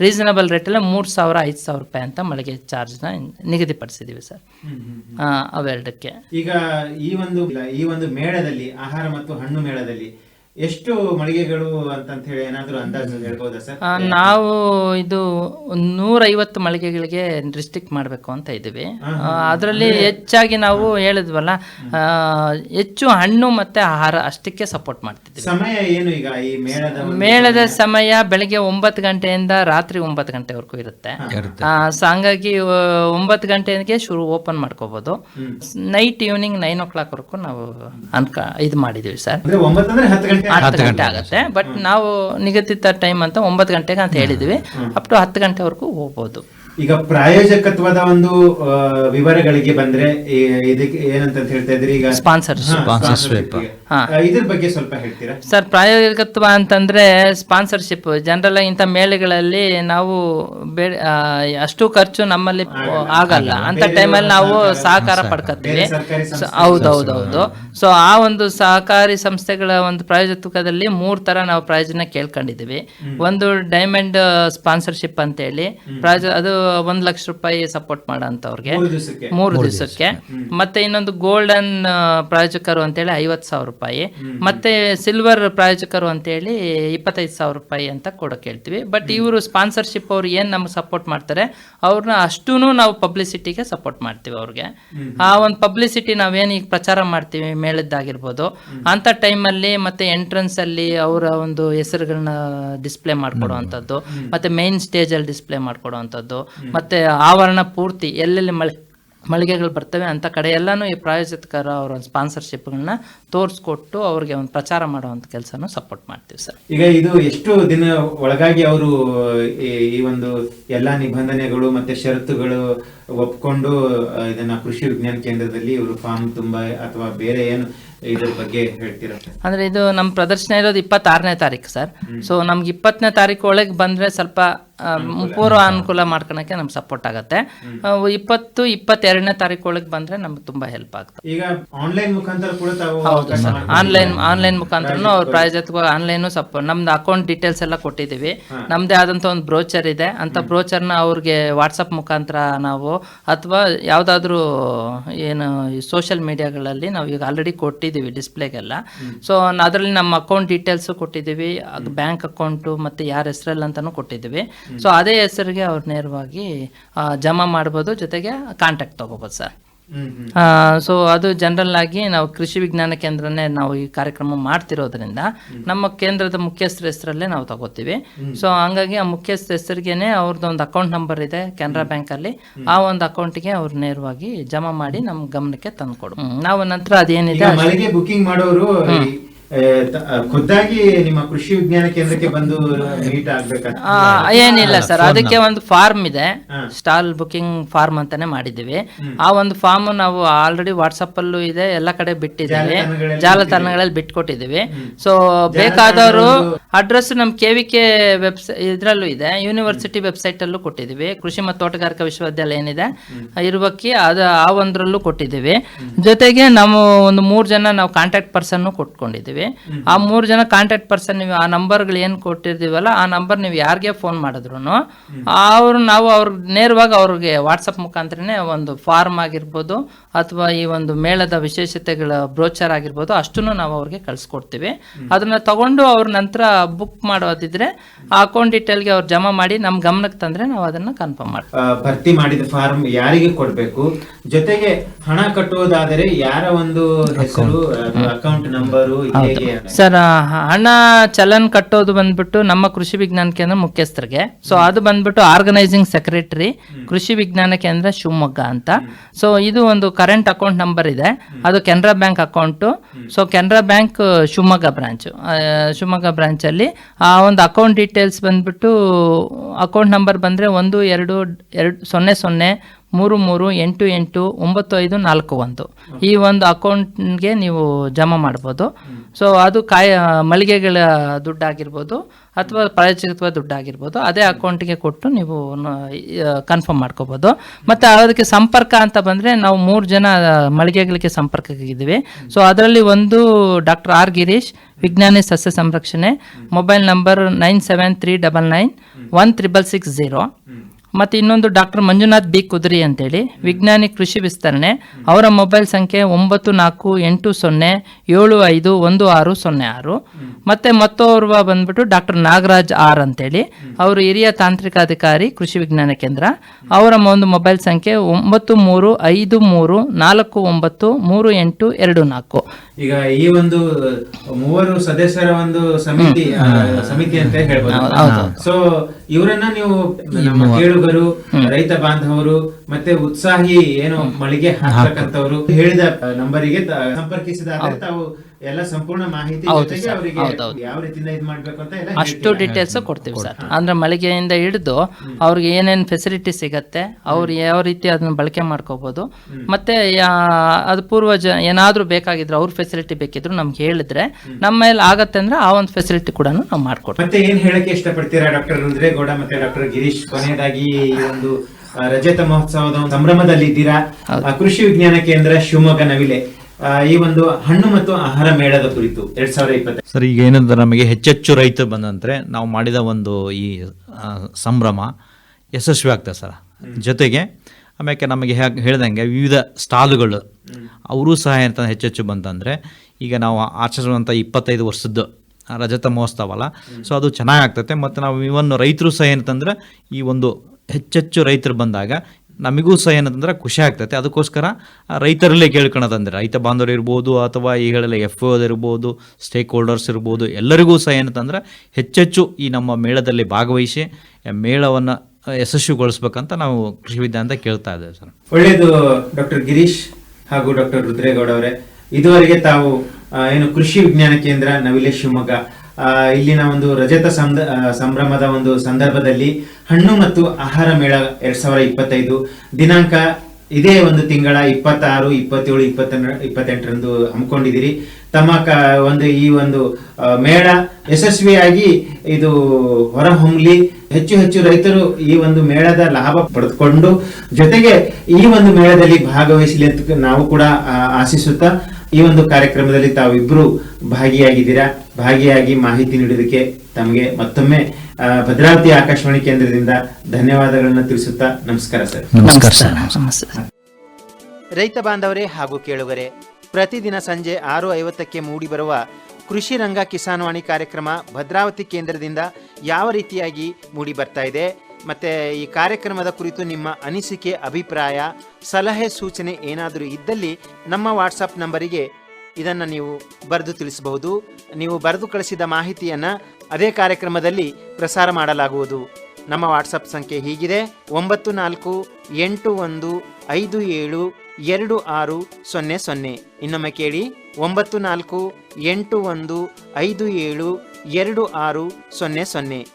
ರೀಸನಬಲ್ ರೇಟಲ್ಲಿ ಮೂರು ಸಾವಿರ ಐದು ಸಾವಿರ ರೂಪಾಯಿ ಅಂತ ಮಳಿಗೆ ಚಾರ್ಜ್ನ ನಿಗದಿಪಡಿಸಿದ್ದೀವಿ ಸರ್. ಆ, ಅವೆರಡಕ್ಕೆ. ಈಗ ಈ ಒಂದು ಈ ಒಂದು ಮೇಳದಲ್ಲಿ ಆಹಾರ ಮತ್ತು ಹಣ್ಣು ಮೇಳದಲ್ಲಿ ಎಷ್ಟು ಮಳಿಗೆಗಳು ಅಂತ ಹೇಳಿ ಏನಾದರೂ ಅಂದಾಜು ಹೇಳ್ಬೋದಾ ಸರ್? ಆ, ನಾವು ಇದು ನೂರೈವತ್ತು ಮಳಿಗೆಗಳಿಗೆ ರಿಸ್ಟ್ರಿಕ್ಟ್ ಮಾಡಬೇಕು ಅಂತ ಇದ್ದೀವಿ. ಅದರಲ್ಲಿ ಹೆಚ್ಚಾಗಿ ನಾವು ಹೇಳಿದ್ವಲ್ಲ ಆ, ಹೆಚ್ಚು ಹಣ್ಣು ಮತ್ತೆ ಆಹಾರ ಅಷ್ಟಕ್ಕೆ ಸಪೋರ್ಟ್ ಮಾಡ್ತಿದ್ವಿ ಸಮಯ ಏನು ಈಗ ಈ ಮೇಳದ ಒಂದು ಮೇಳದ ಸಮಯ? ಬೆಳಗ್ಗೆ ಒಂಬತ್ತು ಗಂಟೆಯಿಂದ ರಾತ್ರಿ ಒಂಬತ್ತು ಗಂಟೆವರೆಗೂ ಇರುತ್ತೆ. ಆ, ಸೊ ಹಂಗಾಗಿ ಆ, ಒಂಬತ್ತು ಗಂಟೆಗೆ ಶುರು ಓಪನ್ ಮಾಡ್ಕೋಬೋದು. ನೈಟ್ ಈವ್ನಿಂಗ್ ನೈನ್ ಓ ಕ್ಲಾಕ್ವರೆಗೂ ನಾವು ಅನ್ಕ ಇದು ಮಾಡಿದೀವಿ ಸರ್. ಅಂದ್ರೆ ಹತ್ತು ಗಂಟೆ ಹತ್ತು ಗಂಟೆ ಆಗುತ್ತೆ. ಬಟ್ ನಾವು ನಿಗದಿತ ಟೈಮ್ ಅಂತ ಒಂಬತ್ತು ಗಂಟೆಗೆ ಅಂತ ಹೇಳಿದ್ವಿ. ಅಪ್ ಟು ಹತ್ತು ಗಂಟೆವರೆಗೂ ಹೋಗ್ಬೋದು. ಈಗ ಪ್ರಾಯೋಜಕತ್ವದ ಒಂದು ವಿವರಗಳಿಗೆ ಬಂದ್ರೆ ಇದಕ್ಕೆ ಏನಂತ ಹೇಳ್ತಾ ಇದ್ರಿ ಈಗ. ಆ, ಇದ್ರ ಬಗ್ಗೆ ಸ್ವಲ್ಪ ಹೇಳ್ತೀರಾ? ಸರ್ ಪ್ರಾಯೋಜಕತ್ವ ಅಂತಂದ್ರೆ ಸ್ಪಾನ್ಸರ್ಶಿಪ್ ಜನರಲ್ ಇಂಥ ಮೇಳೆಗಳಲ್ಲಿ ನಾವು ಬೇ ಆ, ಅಷ್ಟು ಖರ್ಚು ನಮ್ಮಲ್ಲಿ ಆಗಲ್ಲ. ಅಂತ ಟೈಮಲ್ಲಿ ನಾವು ಸಹಕಾರ- ಪಡ್ಕೊತೀವಿ ಹೌದು ಸೊ, ಹೌದೌದೌದು. ಸೊ ಆ ಒಂದು ಸಹಕಾರಿ ಸಂಸ್ಥೆಗಳ ಒಂದು ಪ್ರಾಯೋಜಕತ್ವದಲ್ಲಿ ಮೂರು ತರ ನಾವು ಪ್ರಾಯೋಜನ ಕೇಳ್ಕೊಂಡಿದ್ದೀವಿ. ಒಂದು ಡೈಮಂಡ್ ಸ್ಪಾನ್ಸರ್ಶಿಪ್ ಅಂತೇಳಿ. ಪ್ರಾಯೋಜ ಅದು ಒಂದ್ ಲಕ್ಷ ರೂಪಾಯಿ ಸಪೋರ್ಟ್ ಮಾಡೋಂಥವ್ರಿಗೆ ಮೂರು ದಿವಸಕ್ಕೆ. ಮೂರು ದಿವಸಕ್ಕೆ. ಮತ್ತೆ ಇನ್ನೊಂದು ಗೋಲ್ಡನ್ ಪ್ರಾಯೋಜಕರು ಅಂತೇಳಿ ಐವತ್ತು ಸಾವಿರ ರೂಪಾಯಿ. ಮತ್ತೆ ಸಿಲ್ವರ್ ಪ್ರಾಯೋಜಕರು ಅಂತೇಳಿ ಇಪ್ಪತ್ತೈದು ಸಾವಿರ ರೂಪಾಯಿ ಅಂತ ಕೊಡೋಕೆ ಹೇಳ್ತೀವಿ ಬಟ್ ಇವರು ಸ್ಪಾನ್ಸರ್ಶಿಪ್ ಅವ್ರು ಏನು ನಮ್ಗೆ ಸಪೋರ್ಟ್ ಮಾಡ್ತಾರೆ ಅವ್ರನ್ನ ಅಷ್ಟೂ ನಾವು ಪಬ್ಲಿಸಿಟಿಗೆ ಸಪೋರ್ಟ್ ಮಾಡ್ತೀವಿ ಅವ್ರಿಗೆ. ಆ ಒಂದು ಪಬ್ಲಿಸಿಟಿ ನಾವೇನು ಈಗ ಪ್ರಚಾರ ಮಾಡ್ತೀವಿ ಮೇಳದ್ದಾಗಿರ್ಬೋದು. ಅಂಥ ಟೈಮಲ್ಲಿ ಮತ್ತೆ ಎಂಟ್ರೆನ್ಸ್ ಅಲ್ಲಿ ಅವರ ಒಂದು ಹೆಸರುಗಳನ್ನ ಡಿಸ್ಪ್ಲೇ ಮಾಡ್ಕೊಡುವಂಥದ್ದು ಮತ್ತೆ ಮೇನ್ ಸ್ಟೇಜಲ್ಲಿ ಡಿಸ್ಪ್ಲೇ ಮಾಡ್ಕೊಡುವಂಥದ್ದು ಮತ್ತೆ ಆವರಣ ಪೂರ್ತಿ ಎಲ್ಲೆಲ್ಲಿ ಮಳೆ ಮಳಿಗೆಗಳು ಬರ್ತವೆ ಅಂತ ಕಡೆ ಎಲ್ಲಾನು ಈ ಪ್ರಾಯೋಜಕರ ಅವರ ಸ್ಪಾನ್ಸರ್ಶಿಪ್ಗಳನ್ನ ತೋರಿಸ್ಕೊಟ್ಟು ಅವ್ರಿಗೆ ಒಂದು ಪ್ರಚಾರ ಮಾಡುವಂಥ ಕೆಲಸನೂ ಸಪೋರ್ಟ್ ಮಾಡ್ತೀವಿ ಸರ್. ಈಗ ಇದು ಎಷ್ಟು ದಿನ ಒಳಗಾಗಿ ಅವರು ಈ ಒಂದು ಎಲ್ಲಾ ನಿಬಂಧನೆಗಳು ಮತ್ತೆ ಷರತ್ತುಗಳು ಒಪ್ಕೊಂಡು ಇದನ್ನ ಕೃಷಿ ವಿಜ್ಞಾನ ಕೇಂದ್ರದಲ್ಲಿ ಇವರು ಫಾರ್ಮ್ ತುಂಬಾ ಅಥವಾ ಬೇರೆ ಏನು ಇದ್ರ ಬಗ್ಗೆ ಹೇಳ್ತೀರಾ? ಅಂದ್ರೆ ಇದು ನಮ್ಮ ಪ್ರದರ್ಶನ ಇರೋದು ಇಪ್ಪತ್ತಾರನೇ ತಾರೀಕು ಸರ್. ಸೊ ನಮ್ಗೆ ಇಪ್ಪತ್ತನೇ ತಾರೀಕು ಒಳಗೆ ಬಂದ್ರೆ ಸ್ವಲ್ಪ ಪೂರ್ವ ಅನುಕೂಲ. ಮಾಡ್ಕೊಳಕ್ಕೆ ನಮ್ಗೆ ಸಪೋರ್ಟ್ ಆಗುತ್ತೆ. ಇಪ್ಪತ್ತು ಇಪ್ಪತ್ತೆರಡನೇ ತಾರೀಕು ಒಳಗೆ ಬಂದ್ರೆ ನಮ್ಗೆ ತುಂಬಾ ಹೆಲ್ಪ್ ಆಗುತ್ತೆ ಈಗ ಆನ್ಲೈನ್ ಮುಖಾಂತರ ಕೂಡ ಹೌದು ಸರ್. ಆನ್ಲೈನ್ ಆನ್ಲೈನ್ ಮುಖಾಂತರನು ಅವ್ರ ಪ್ರಾಯೋಜಕ ಆನ್ಲೈನು ಸಪೋರ್ಟ್ ನಮ್ದು ಅಕೌಂಟ್ ಡೀಟೇಲ್ಸ್ ಎಲ್ಲ ಕೊಟ್ಟಿದ್ದೀವಿ. ನಮ್ದೇ ಆದಂತ ಒಂದು ಬ್ರೋಚರ್ ಇದೆ. ಅಂತ ಬ್ರೋಚರ್ನ ಅವ್ರಿಗೆ ವಾಟ್ಸಪ್ ಮುಖಾಂತರ ನಾವು ಅಥವಾ ಯಾವುದಾದ್ರೂ ಏನು ಸೋಷಿಯಲ್ ಮೀಡಿಯಾಗಳಲ್ಲಿ ನಾವು ಈಗ ಆಲ್ರೆಡಿ ಕೊಟ್ಟಿದ್ದೀವಿ ಡಿಸ್ಪ್ಲೇಗೆಲ್ಲ ಸೊ ಅದರಲ್ಲಿ ನಮ್ಮ ಅಕೌಂಟ್ ಡೀಟೇಲ್ಸ್ ಕೊಟ್ಟಿದ್ದೀವಿ. ಬ್ಯಾಂಕ್ ಅಕೌಂಟು ಮತ್ತು ಯಾರ ಹೆಸರಲ್ಲಿ ಅಂತಾನು ಕೊಟ್ಟಿದ್ದೀವಿ. ಸೊ ಅದೇ ಹೆಸರಿಗೆ ಅವ್ರು ನೇರವಾಗಿ ಜಮಾ ಮಾಡ್ಬೋದು ಜೊತೆಗೆ ಕಾಂಟ್ಯಾಕ್ಟ್ ತಗೋಬೋದು ಸರ್. ಸೊ ಅದು ಜನರಲ್ ಆಗಿ ನಾವು ಕೃಷಿ ವಿಜ್ಞಾನ ಕೇಂದ್ರನೇ ನಾವು ಈ ಕಾರ್ಯಕ್ರಮ ಮಾಡ್ತಿರೋದ್ರಿಂದ ನಮ್ಮ ಕೇಂದ್ರದ ಮುಖ್ಯಸ್ಥರ ಹೆಸರಲ್ಲೇ ನಾವು ತಗೋತೀವಿ. ಸೊ ಹಂಗಾಗಿ ಆ ಮುಖ್ಯಸ್ಥ ಹೆಸರಿಗೆನೆ ಅವ್ರದ್ದು ಒಂದು ಅಕೌಂಟ್ ನಂಬರ್ ಇದೆ ಕೆನರಾ ಬ್ಯಾಂಕ್ ಅಲ್ಲಿ ಆ ಒಂದು ಅಕೌಂಟ್ಗೆ ಅವ್ರು ನೇರವಾಗಿ ಜಮಾ ಮಾಡಿ ನಮ್ಮ ಗಮನಕ್ಕೆ ತಂದ್ಕೊಡು. ಕೊಡು ನಾವು ನಂತರ ಅದೇನಿದೆ ಬುಕಿಂಗ್ ಮಾಡೋರು ಖುದ್ದಾಗಿ ನಿಮ್ಮ ಕೃಷಿ ವಿಜ್ಞಾನ ಕೇಂದ್ರಕ್ಕೆ ಬಂದು ಮೀಟ್ ಆಗ್ಬೇಕಂತ ಆ, ಏನಿಲ್ಲ ಸರ್. ಅದಕ್ಕೆ ಒಂದು ಫಾರ್ಮ್ ಇದೆ. ಸ್ಟಾಲ್ ಬುಕಿಂಗ್ ಫಾರ್ಮ್ ಅಂತಾನೆ ಮಾಡಿದ್ದೀವಿ. ಆ ಒಂದು ಫಾರ್ಮ್ ನಾವು ಆಲ್ರೆಡಿ ವಾಟ್ಸಪ್ ಅಲ್ಲೂ ಇದೆ. ಎಲ್ಲ ಕಡೆ ಬಿಟ್ಟಿದ್ದೀವಿ. ಜಾಲತಾಣಗಳಲ್ಲಿ ಜಾಲತಾಣಗಳಲ್ಲಿ ಬಿಟ್ಕೊಟ್ಟಿದ್ದೀವಿ. ಸೊ ಬೇಕಾದವರು ಅಡ್ರೆಸ್ ನಮ್ ಕೆ ವಿ ಕೆ ವೆಬ್ಸೈಟ್ ಇದ್ರಲ್ಲೂ ಇದೆ. ಯೂನಿವರ್ಸಿಟಿ ವೆಬ್ಸೈಟ್ ಅಲ್ಲೂ ಕೊಟ್ಟಿದ್ದೀವಿ. ಕೃಷಿ ಮತ್ತು ತೋಟಗಾರಿಕಾ ವಿಶ್ವವಿದ್ಯಾಲಯ ಏನಿದೆ ಇರುವಕ್ಕೆ ಅದ ಆ ಒಂದ್ರಲ್ಲೂ ಕೊಟ್ಟಿದ್ದೀವಿ. ಜೊತೆಗೆ ನಾವು ಒಂದು ಮೂರು ಜನ ನಾವು ಕಾಂಟ್ಯಾಕ್ಟ್ ಪರ್ಸನ್ ಕೊಟ್ಕೊಂಡಿದ್ದೀವಿ. ಆ ಮೂರು ಜನ ಕಾಂಟ್ಯಾಕ್ಟ್ ಪರ್ಸನ್ ನೀವು ಆ ನಂಬರ್ಗಳು ಏನು ಕೊಟ್ಟಿರ್ತೀವಲ್ಲ ಆ ನಂಬರ್ ನೀವು ಯಾರಿಗೆ ಫೋನ್ ಮಾಡಿದ್ರು ಅವರು ನಾವು ಅವ್ರಿಗೆ ನೇರವಾಗಿ ಅವ್ರಿಗೆ ವಾಟ್ಸಪ್ ಮುಖಾಂತರನೇ ಒಂದು ಫಾರ್ಮ್ ಆಗಿರ್ಬೋದು ಅಥವಾ ಈ ಒಂದು ಮೇಳದ ವಿಶೇಷತೆಗಳ ಬ್ರೋಚರ್ ಆಗಿರ್ಬೋದು ಅಷ್ಟನ್ನು ನಾವು ಅವ್ರಿಗೆ ಕಳಿಸ್ಕೊಡ್ತೀವಿ. ಅದನ್ನ ತಗೊಂಡು ಅವ್ರ ನಂತರ ಬುಕ್ ಮಾಡೋದಿದ್ರೆ ಆ ಅಕೌಂಟ್ ಡೀಟೇಲ್ಗೆ ಅವ್ರು ಜಮಾ ಮಾಡಿ ನಮ್ಮ ಗಮನಕ್ಕೆ ತಂದ್ರೆ ನಾವು ಅದನ್ನ ಕನ್ಫರ್ಮ್ ಮಾಡ್ತೀವಿ. ಭರ್ತಿ ಮಾಡಿದ ಫಾರ್ಮ್ ಯಾರಿಗೆ ಕೊಡಬೇಕು? ಜೊತೆಗೆ ಹಣ ಕಟ್ಟುವುದಾದರೆ ಯಾರ ಒಂದು ಹೆಸರು ಅಕೌಂಟ್ ನಂಬರು ಸರ್ ಹಣ ಚಲನ್ ಕಟ್ಟೋದು ಬಂದ್ಬಿಟ್ಟು ನಮ್ಮ ಕೃಷಿ ವಿಜ್ಞಾನ ಕೇಂದ್ರ ಮುಖ್ಯಸ್ಥರಿಗೆ. ಸೊ ಅದು ಬಂದ್ಬಿಟ್ಟು ಆರ್ಗನೈಸಿಂಗ್ ಸೆಕ್ರೆಟರಿ ಕೃಷಿ ವಿಜ್ಞಾನ ಕೇಂದ್ರ ಶಿವಮೊಗ್ಗ ಅಂತ. ಸೊ ಇದು ಒಂದು ಕರೆಂಟ್ ಅಕೌಂಟ್ ನಂಬರ್ ಇದೆ. ಅದು Canara bank account so Canara bank Shivamogga branch Shivamogga ಬ್ರಾಂಚಲ್ಲಿ ಆ ಒಂದು ಅಕೌಂಟ್ ಡೀಟೇಲ್ಸ್ ಬಂದ್ಬಿಟ್ಟು ಅಕೌಂಟ್ ನಂಬರ್ ಬಂದರೆ ಒಂದು ಎರಡು ಎರಡು ಸೊನ್ನೆ ಸೊನ್ನೆ ಮೂರು ಮೂರು ಎಂಟು ಎಂಟು ಒಂಬತ್ತು ಐದು ನಾಲ್ಕು ಒಂದು. ಈ ಒಂದು ಅಕೌಂಟ್ಗೆ ನೀವು ಜಮಾ ಮಾಡ್ಬೋದು. ಸೊ ಅದು ಕಾಯ ಮಳಿಗೆಗಳ ದುಡ್ಡಾಗಿರ್ಬೋದು ಅಥವಾ ಪ್ರಾಯಚಿತ್ವ ದುಡ್ಡಾಗಿರ್ಬೋದು ಅದೇ ಅಕೌಂಟ್ಗೆ ಕೊಟ್ಟು ನೀವು ಕನ್ಫರ್ಮ್ ಮಾಡ್ಕೋಬೋದು. ಮತ್ತು ಅದಕ್ಕೆ ಸಂಪರ್ಕ ಅಂತ ಬಂದರೆ ನಾವು ಮೂರು ಜನ ಮಳಿಗೆಗಳಿಗೆ ಸಂಪರ್ಕಕ್ಕಿದ್ದೀವಿ. ಸೊ ಅದರಲ್ಲಿ ಒಂದು ಡಾಕ್ಟರ್ ಆರ್ ಗಿರೀಶ್ ವಿಜ್ಞಾನಿ ಸಸ್ಯ ಸಂರಕ್ಷಣೆ mobile number nine seven three double nine one triple six zero ಮತ್ತು ಇನ್ನೊಂದು ಡಾಕ್ಟರ್ ಮಂಜುನಾಥ್ ಬಿ ಕುದುರಿ ಅಂತೇಳಿ ವಿಜ್ಞಾನಿ ಕೃಷಿ ವಿಸ್ತರಣೆ. ಅವರ ಮೊಬೈಲ್ ಸಂಖ್ಯೆ ಒಂಬತ್ತು ನಾಲ್ಕು ಎಂಟು ಸೊನ್ನೆ ಏಳು ಐದು ಒಂದು ಆರು ಸೊನ್ನೆ ಆರು. ಮತ್ತು ಮತ್ತೋರ್ವ ಬಂದ್ಬಿಟ್ಟು ಡಾಕ್ಟರ್ ನಾಗರಾಜ್ ಆರ್ ಅಂತೇಳಿ ಅವರು ಹಿರಿಯ ತಾಂತ್ರಿಕಾಧಿಕಾರಿ ಕೃಷಿ ವಿಜ್ಞಾನ ಕೇಂದ್ರ. ಅವರ ಒಂದು ಮೊಬೈಲ್ ಸಂಖ್ಯೆ ಒಂಬತ್ತು ಮೂರು ಐದು ಮೂರು ನಾಲ್ಕು ಒಂಬತ್ತು ಮೂರು ಎಂಟು ಎರಡು ನಾಲ್ಕು. ಈಗ ಈ ಒಂದು ಮೂವರು ಸದಸ್ಯರ ಒಂದು ಸಮಿತಿ ಸಮಿತಿ ಅಂತ ಹೇಳ್ಬೋದು. ಸೊ ಇವರನ್ನ ನೀವು ಕೇಳುಗರು ರೈತ ಬಾಂಧವರು ಮತ್ತೆ ಉತ್ಸಾಹಿ ಏನು ಮಳಿಗೆ ಹಾಕ್ತಕ್ಕಂಥವ್ರು ಹೇಳಿದ ನಂಬರಿಗೆ ಸಂಪರ್ಕಿಸಿದಾಗ ತಾವು ಎಲ್ಲ ಸಂಪೂರ್ಣ ಮಾಹಿತಿ ಜೊತೆಗೆ ಅವರಿಗೆ ಯಾವ ರೀತಿಯಿಂದ ಇದ್ ಮಾಡ್ಬೇಕು ಅಂತ ಎಲ್ಲ ಅಷ್ಟು ಡೀಟೇಲ್ಸ್ ಕೊಡ್ತೀವಿ ಸರ್. ಅಂದ್ರೆ ಮಳಿಗೆಯಿಂದ ಹಿಡಿದು ಅವ್ರಿಗೆ ಏನೇನು ಫೆಸಿಲಿಟಿ ಸಿಗತ್ತೆ ಅವ್ರು ಯಾವ ರೀತಿ ಅದನ್ನ ಬಳಕೆ ಮಾಡ್ಕೋಬಹುದು ಮತ್ತೆ ಯಾ- ಅದು ಪೂರ್ವಜ ಏನಾದ್ರೂ ಬೇಕಾಗಿದ್ರೆ ಅವ್ರ ಫೆಸಿಲಿಟಿ ಬೇಕಿದ್ರು ನಮ್ಗೆ ಹೇಳಿದ್ರೆ ನಮ್ಮ ಮೇಲೆ ಆಗತ್ತೆ ಅಂದ್ರೆ ಆ ಒಂದು ಫೆಸಿಲಿಟಿ ಕೂಡ ನಾವು ಮಾಡ್ಕೊಡ್ತೀವಿ. ಮತ್ತೆ ಏನ್ ಹೇಳಕ್ಕೆ ಇಷ್ಟಪಡ್ತೀರಾ ಡಾಕ್ಟರ್ ರುದ್ರೇಗೌಡ ಮತ್ತೆ ಡಾಕ್ಟರ್ ಗಿರೀಶ್? ಕೊನೆಯದಾಗಿ ಈ ಒಂದು ರಜತ ಮಹೋತ್ಸವದ ಒಂದು ಸಂಭ್ರಮದಲ್ಲಿ ಇದ್ದೀರಾ ಆ, ಕೃಷಿ ವಿಜ್ಞಾನ ಕೇಂದ್ರ ಶಿವಮೊಗ್ಗ ನವಿಲೆ. ಈ ಒಂದು ಹಣ್ಣು ಮತ್ತು ಆಹಾರ ಮೇಳದ ಕುರಿತು ಎರಡ್ ಸಾವಿರದ ಇಪ್ಪತ್ತ ಸರ್ ಈಗ ಏನಂದ್ರೆ ನಮಗೆ ಹೆಚ್ಚೆಚ್ಚು ರೈತರು ಬಂದಂದ್ರೆ ನಾವು ಮಾಡಿದ ಒಂದು ಈ ಸಂಭ್ರಮ ಯಶಸ್ವಿ ಆಗ್ತದೆ ಸರ್. ಜೊತೆಗೆ ಆಮೇಲೆ ನಮಗೆ ಹೇಳ್ದಂಗೆ ವಿವಿಧ ಸ್ಟಾಲುಗಳು ಅವರು ಸಹ ಏನಂತ ಹೆಚ್ಚೆಚ್ಚು ಬಂತಂದರೆ ಈಗ ನಾವು ಆಚರಿಸುವಂಥ ಇಪ್ಪತ್ತೈದು ವರ್ಷದ್ದು ರಜತ ಮಹೋತ್ಸವ ಅಲ್ಲ. ಸೊ ಅದು ಚೆನ್ನಾಗಿ ಆಗ್ತದೆ. ಮತ್ತು ನಾವು ಇವನ್ ರೈತರು ಸಹ ಏನಂತಂದ್ರೆ ಈ ಒಂದು ಹೆಚ್ಚೆಚ್ಚು ರೈತರು ಬಂದಾಗ ನಮಗೂ ಸಹ ಏನಂತಂದ್ರೆ ಖುಷಿ ಆಗ್ತೈತೆ. ಅದಕ್ಕೋಸ್ಕರ ರೈತರಲ್ಲೇ ಕೇಳ್ಕೊಳೋದಂದ್ರೆ ರೈತ ಬಾಂಧವರು ಇರ್ಬೋದು ಅಥವಾ ಈ ಹೇಳಲ್ಲ ಎಫ್ ಇರ್ಬೋದು ಸ್ಟೇಕ್ ಹೋಲ್ಡರ್ಸ್ ಇರ್ಬೋದು, ಎಲ್ಲರಿಗೂ ಸಹ ಏನಂತಂದ್ರೆ ಹೆಚ್ಚೆಚ್ಚು ಈ ನಮ್ಮ ಮೇಳದಲ್ಲಿ ಭಾಗವಹಿಸಿ ಮೇಳವನ್ನು ಯಶಸ್ವಿಗೊಳಿಸ್ಬೇಕಂತ ನಾವು ಕೃಷಿ ವಿದ್ಯಾನ ಕೇಳ್ತಾ ಇದ್ದೇವೆ ಸರ್. ಒಳ್ಳೆಯದು ಡಾಕ್ಟರ್ ಗಿರೀಶ್ ಹಾಗೂ ಡಾಕ್ಟರ್ ರುದ್ರೇಗೌಡ ಅವರೇ. ಇದುವರೆಗೆ ತಾವು ಏನು ಕೃಷಿ ವಿಜ್ಞಾನ ಕೇಂದ್ರ ನವಿಲೆ ಶಿವಮೊಗ್ಗ ಇಲ್ಲಿನ ಒಂದು ರಜತ ಸಂದ ಸಂಭ್ರಮದ ಒಂದು ಸಂದರ್ಭದಲ್ಲಿ ಹಣ್ಣು ಮತ್ತು ಆಹಾರ ಮೇಳ ಎರಡ್ ಸಾವಿರದ ಇಪ್ಪತ್ತೈದು. ದಿನಾಂಕ ಇದೇ ಒಂದು ತಿಂಗಳ ಇಪ್ಪತ್ತಾರು, ಇಪ್ಪತ್ತೇಳು, ಇಪ್ಪತ್ತ, ಇಪ್ಪತ್ತೆಂಟರಂದು ಹಮ್ಮಿಕೊಂಡಿದ್ದೀರಿ. ತಮ್ಮ ಕ, ಒಂದು ಈ ಒಂದು ಮೇಳ ಯಶಸ್ವಿಯಾಗಿ ಇದು ಹೊರಹೊಮ್ಮಲಿ ಹೆಚ್ಚು ಹೆಚ್ಚು ರೈತರು ಈ ಒಂದು ಮೇಳದ ಲಾಭ ಪಡೆದುಕೊಂಡು ಜೊತೆಗೆ ಈ ಒಂದು ಮೇಳದಲ್ಲಿ ಭಾಗವಹಿಸಲಿ ಅಂತ ನಾವು ಕೂಡ ಆಶಿಸುತ್ತಾ ಈ ಒಂದು ಕಾರ್ಯಕ್ರಮದಲ್ಲಿ ತಾವಿಬ್ರು ಭಾಗಿಯಾಗಿದ್ದೀರಾ? ಭಾಗಿಯಾಗಿ ಮಾಹಿತಿ ನೀಡಿದಕ್ಕೆ ತಮಗೆ ಮತ್ತೊಮ್ಮೆ ಭದ್ರಾವತಿ ಆಕಾಶವಾಣಿ ಕೇಂದ್ರದಿಂದ ಧನ್ಯವಾದಗಳನ್ನ ತಿಳಿಸುತ್ತಾ ನಮಸ್ಕಾರ ಸರ್. ನಮಸ್ಕಾರ ಸರ್. ರೈತ ಬಾಂಧವರೇ ಹಾಗೂ ಕೇಳುಗರೆ ಪ್ರತಿದಿನ ಸಂಜೆ ಆರು ಐವತ್ತಕ್ಕೆ ಮೂಡಿಬರುವ ಕೃಷಿ ರಂಗ ಕಿಸಾನ್ವಾಣಿ ಕಾರ್ಯಕ್ರಮ ಭದ್ರಾವತಿ ಕೇಂದ್ರದಿಂದ ಯಾವ ರೀತಿಯಾಗಿ ಮೂಡಿ ಬರ್ತಾ ಇದೆ? ಮತ್ತೆ ಈ ಕಾರ್ಯಕ್ರಮದ ಕುರಿತು ನಿಮ್ಮ ಅನಿಸಿಕೆ, ಅಭಿಪ್ರಾಯ, ಸಲಹೆ, ಸೂಚನೆ ಏನಾದರೂ ಇದ್ದಲ್ಲಿ ನಮ್ಮ ವಾಟ್ಸಪ್ ನಂಬರಿಗೆ ಇದನ್ನು ನೀವು ಬರೆದು ತಿಳಿಸಬಹುದು. ನೀವು ಬರೆದು ಕಳಿಸಿದ ಮಾಹಿತಿಯನ್ನು ಅದೇ ಕಾರ್ಯಕ್ರಮದಲ್ಲಿ ಪ್ರಸಾರ ಮಾಡಲಾಗುವುದು. ನಮ್ಮ ವಾಟ್ಸಪ್ ಸಂಖ್ಯೆ ಹೀಗಿದೆ. ಒಂಬತ್ತು ನಾಲ್ಕು, ಎಂಟು ಒಂದು, ಐದು ಏಳು, ಎರಡು ಆರು, ಸೊನ್ನೆ ಸೊನ್ನೆ. ಇನ್ನೊಮ್ಮೆ ಕೇಳಿ. ಒಂಬತ್ತು ನಾಲ್ಕು, ಎಂಟು ಒಂದು, ಐದು ಏಳು, ಎರಡು ಆರು, ಸೊನ್ನೆ ಸೊನ್ನೆ.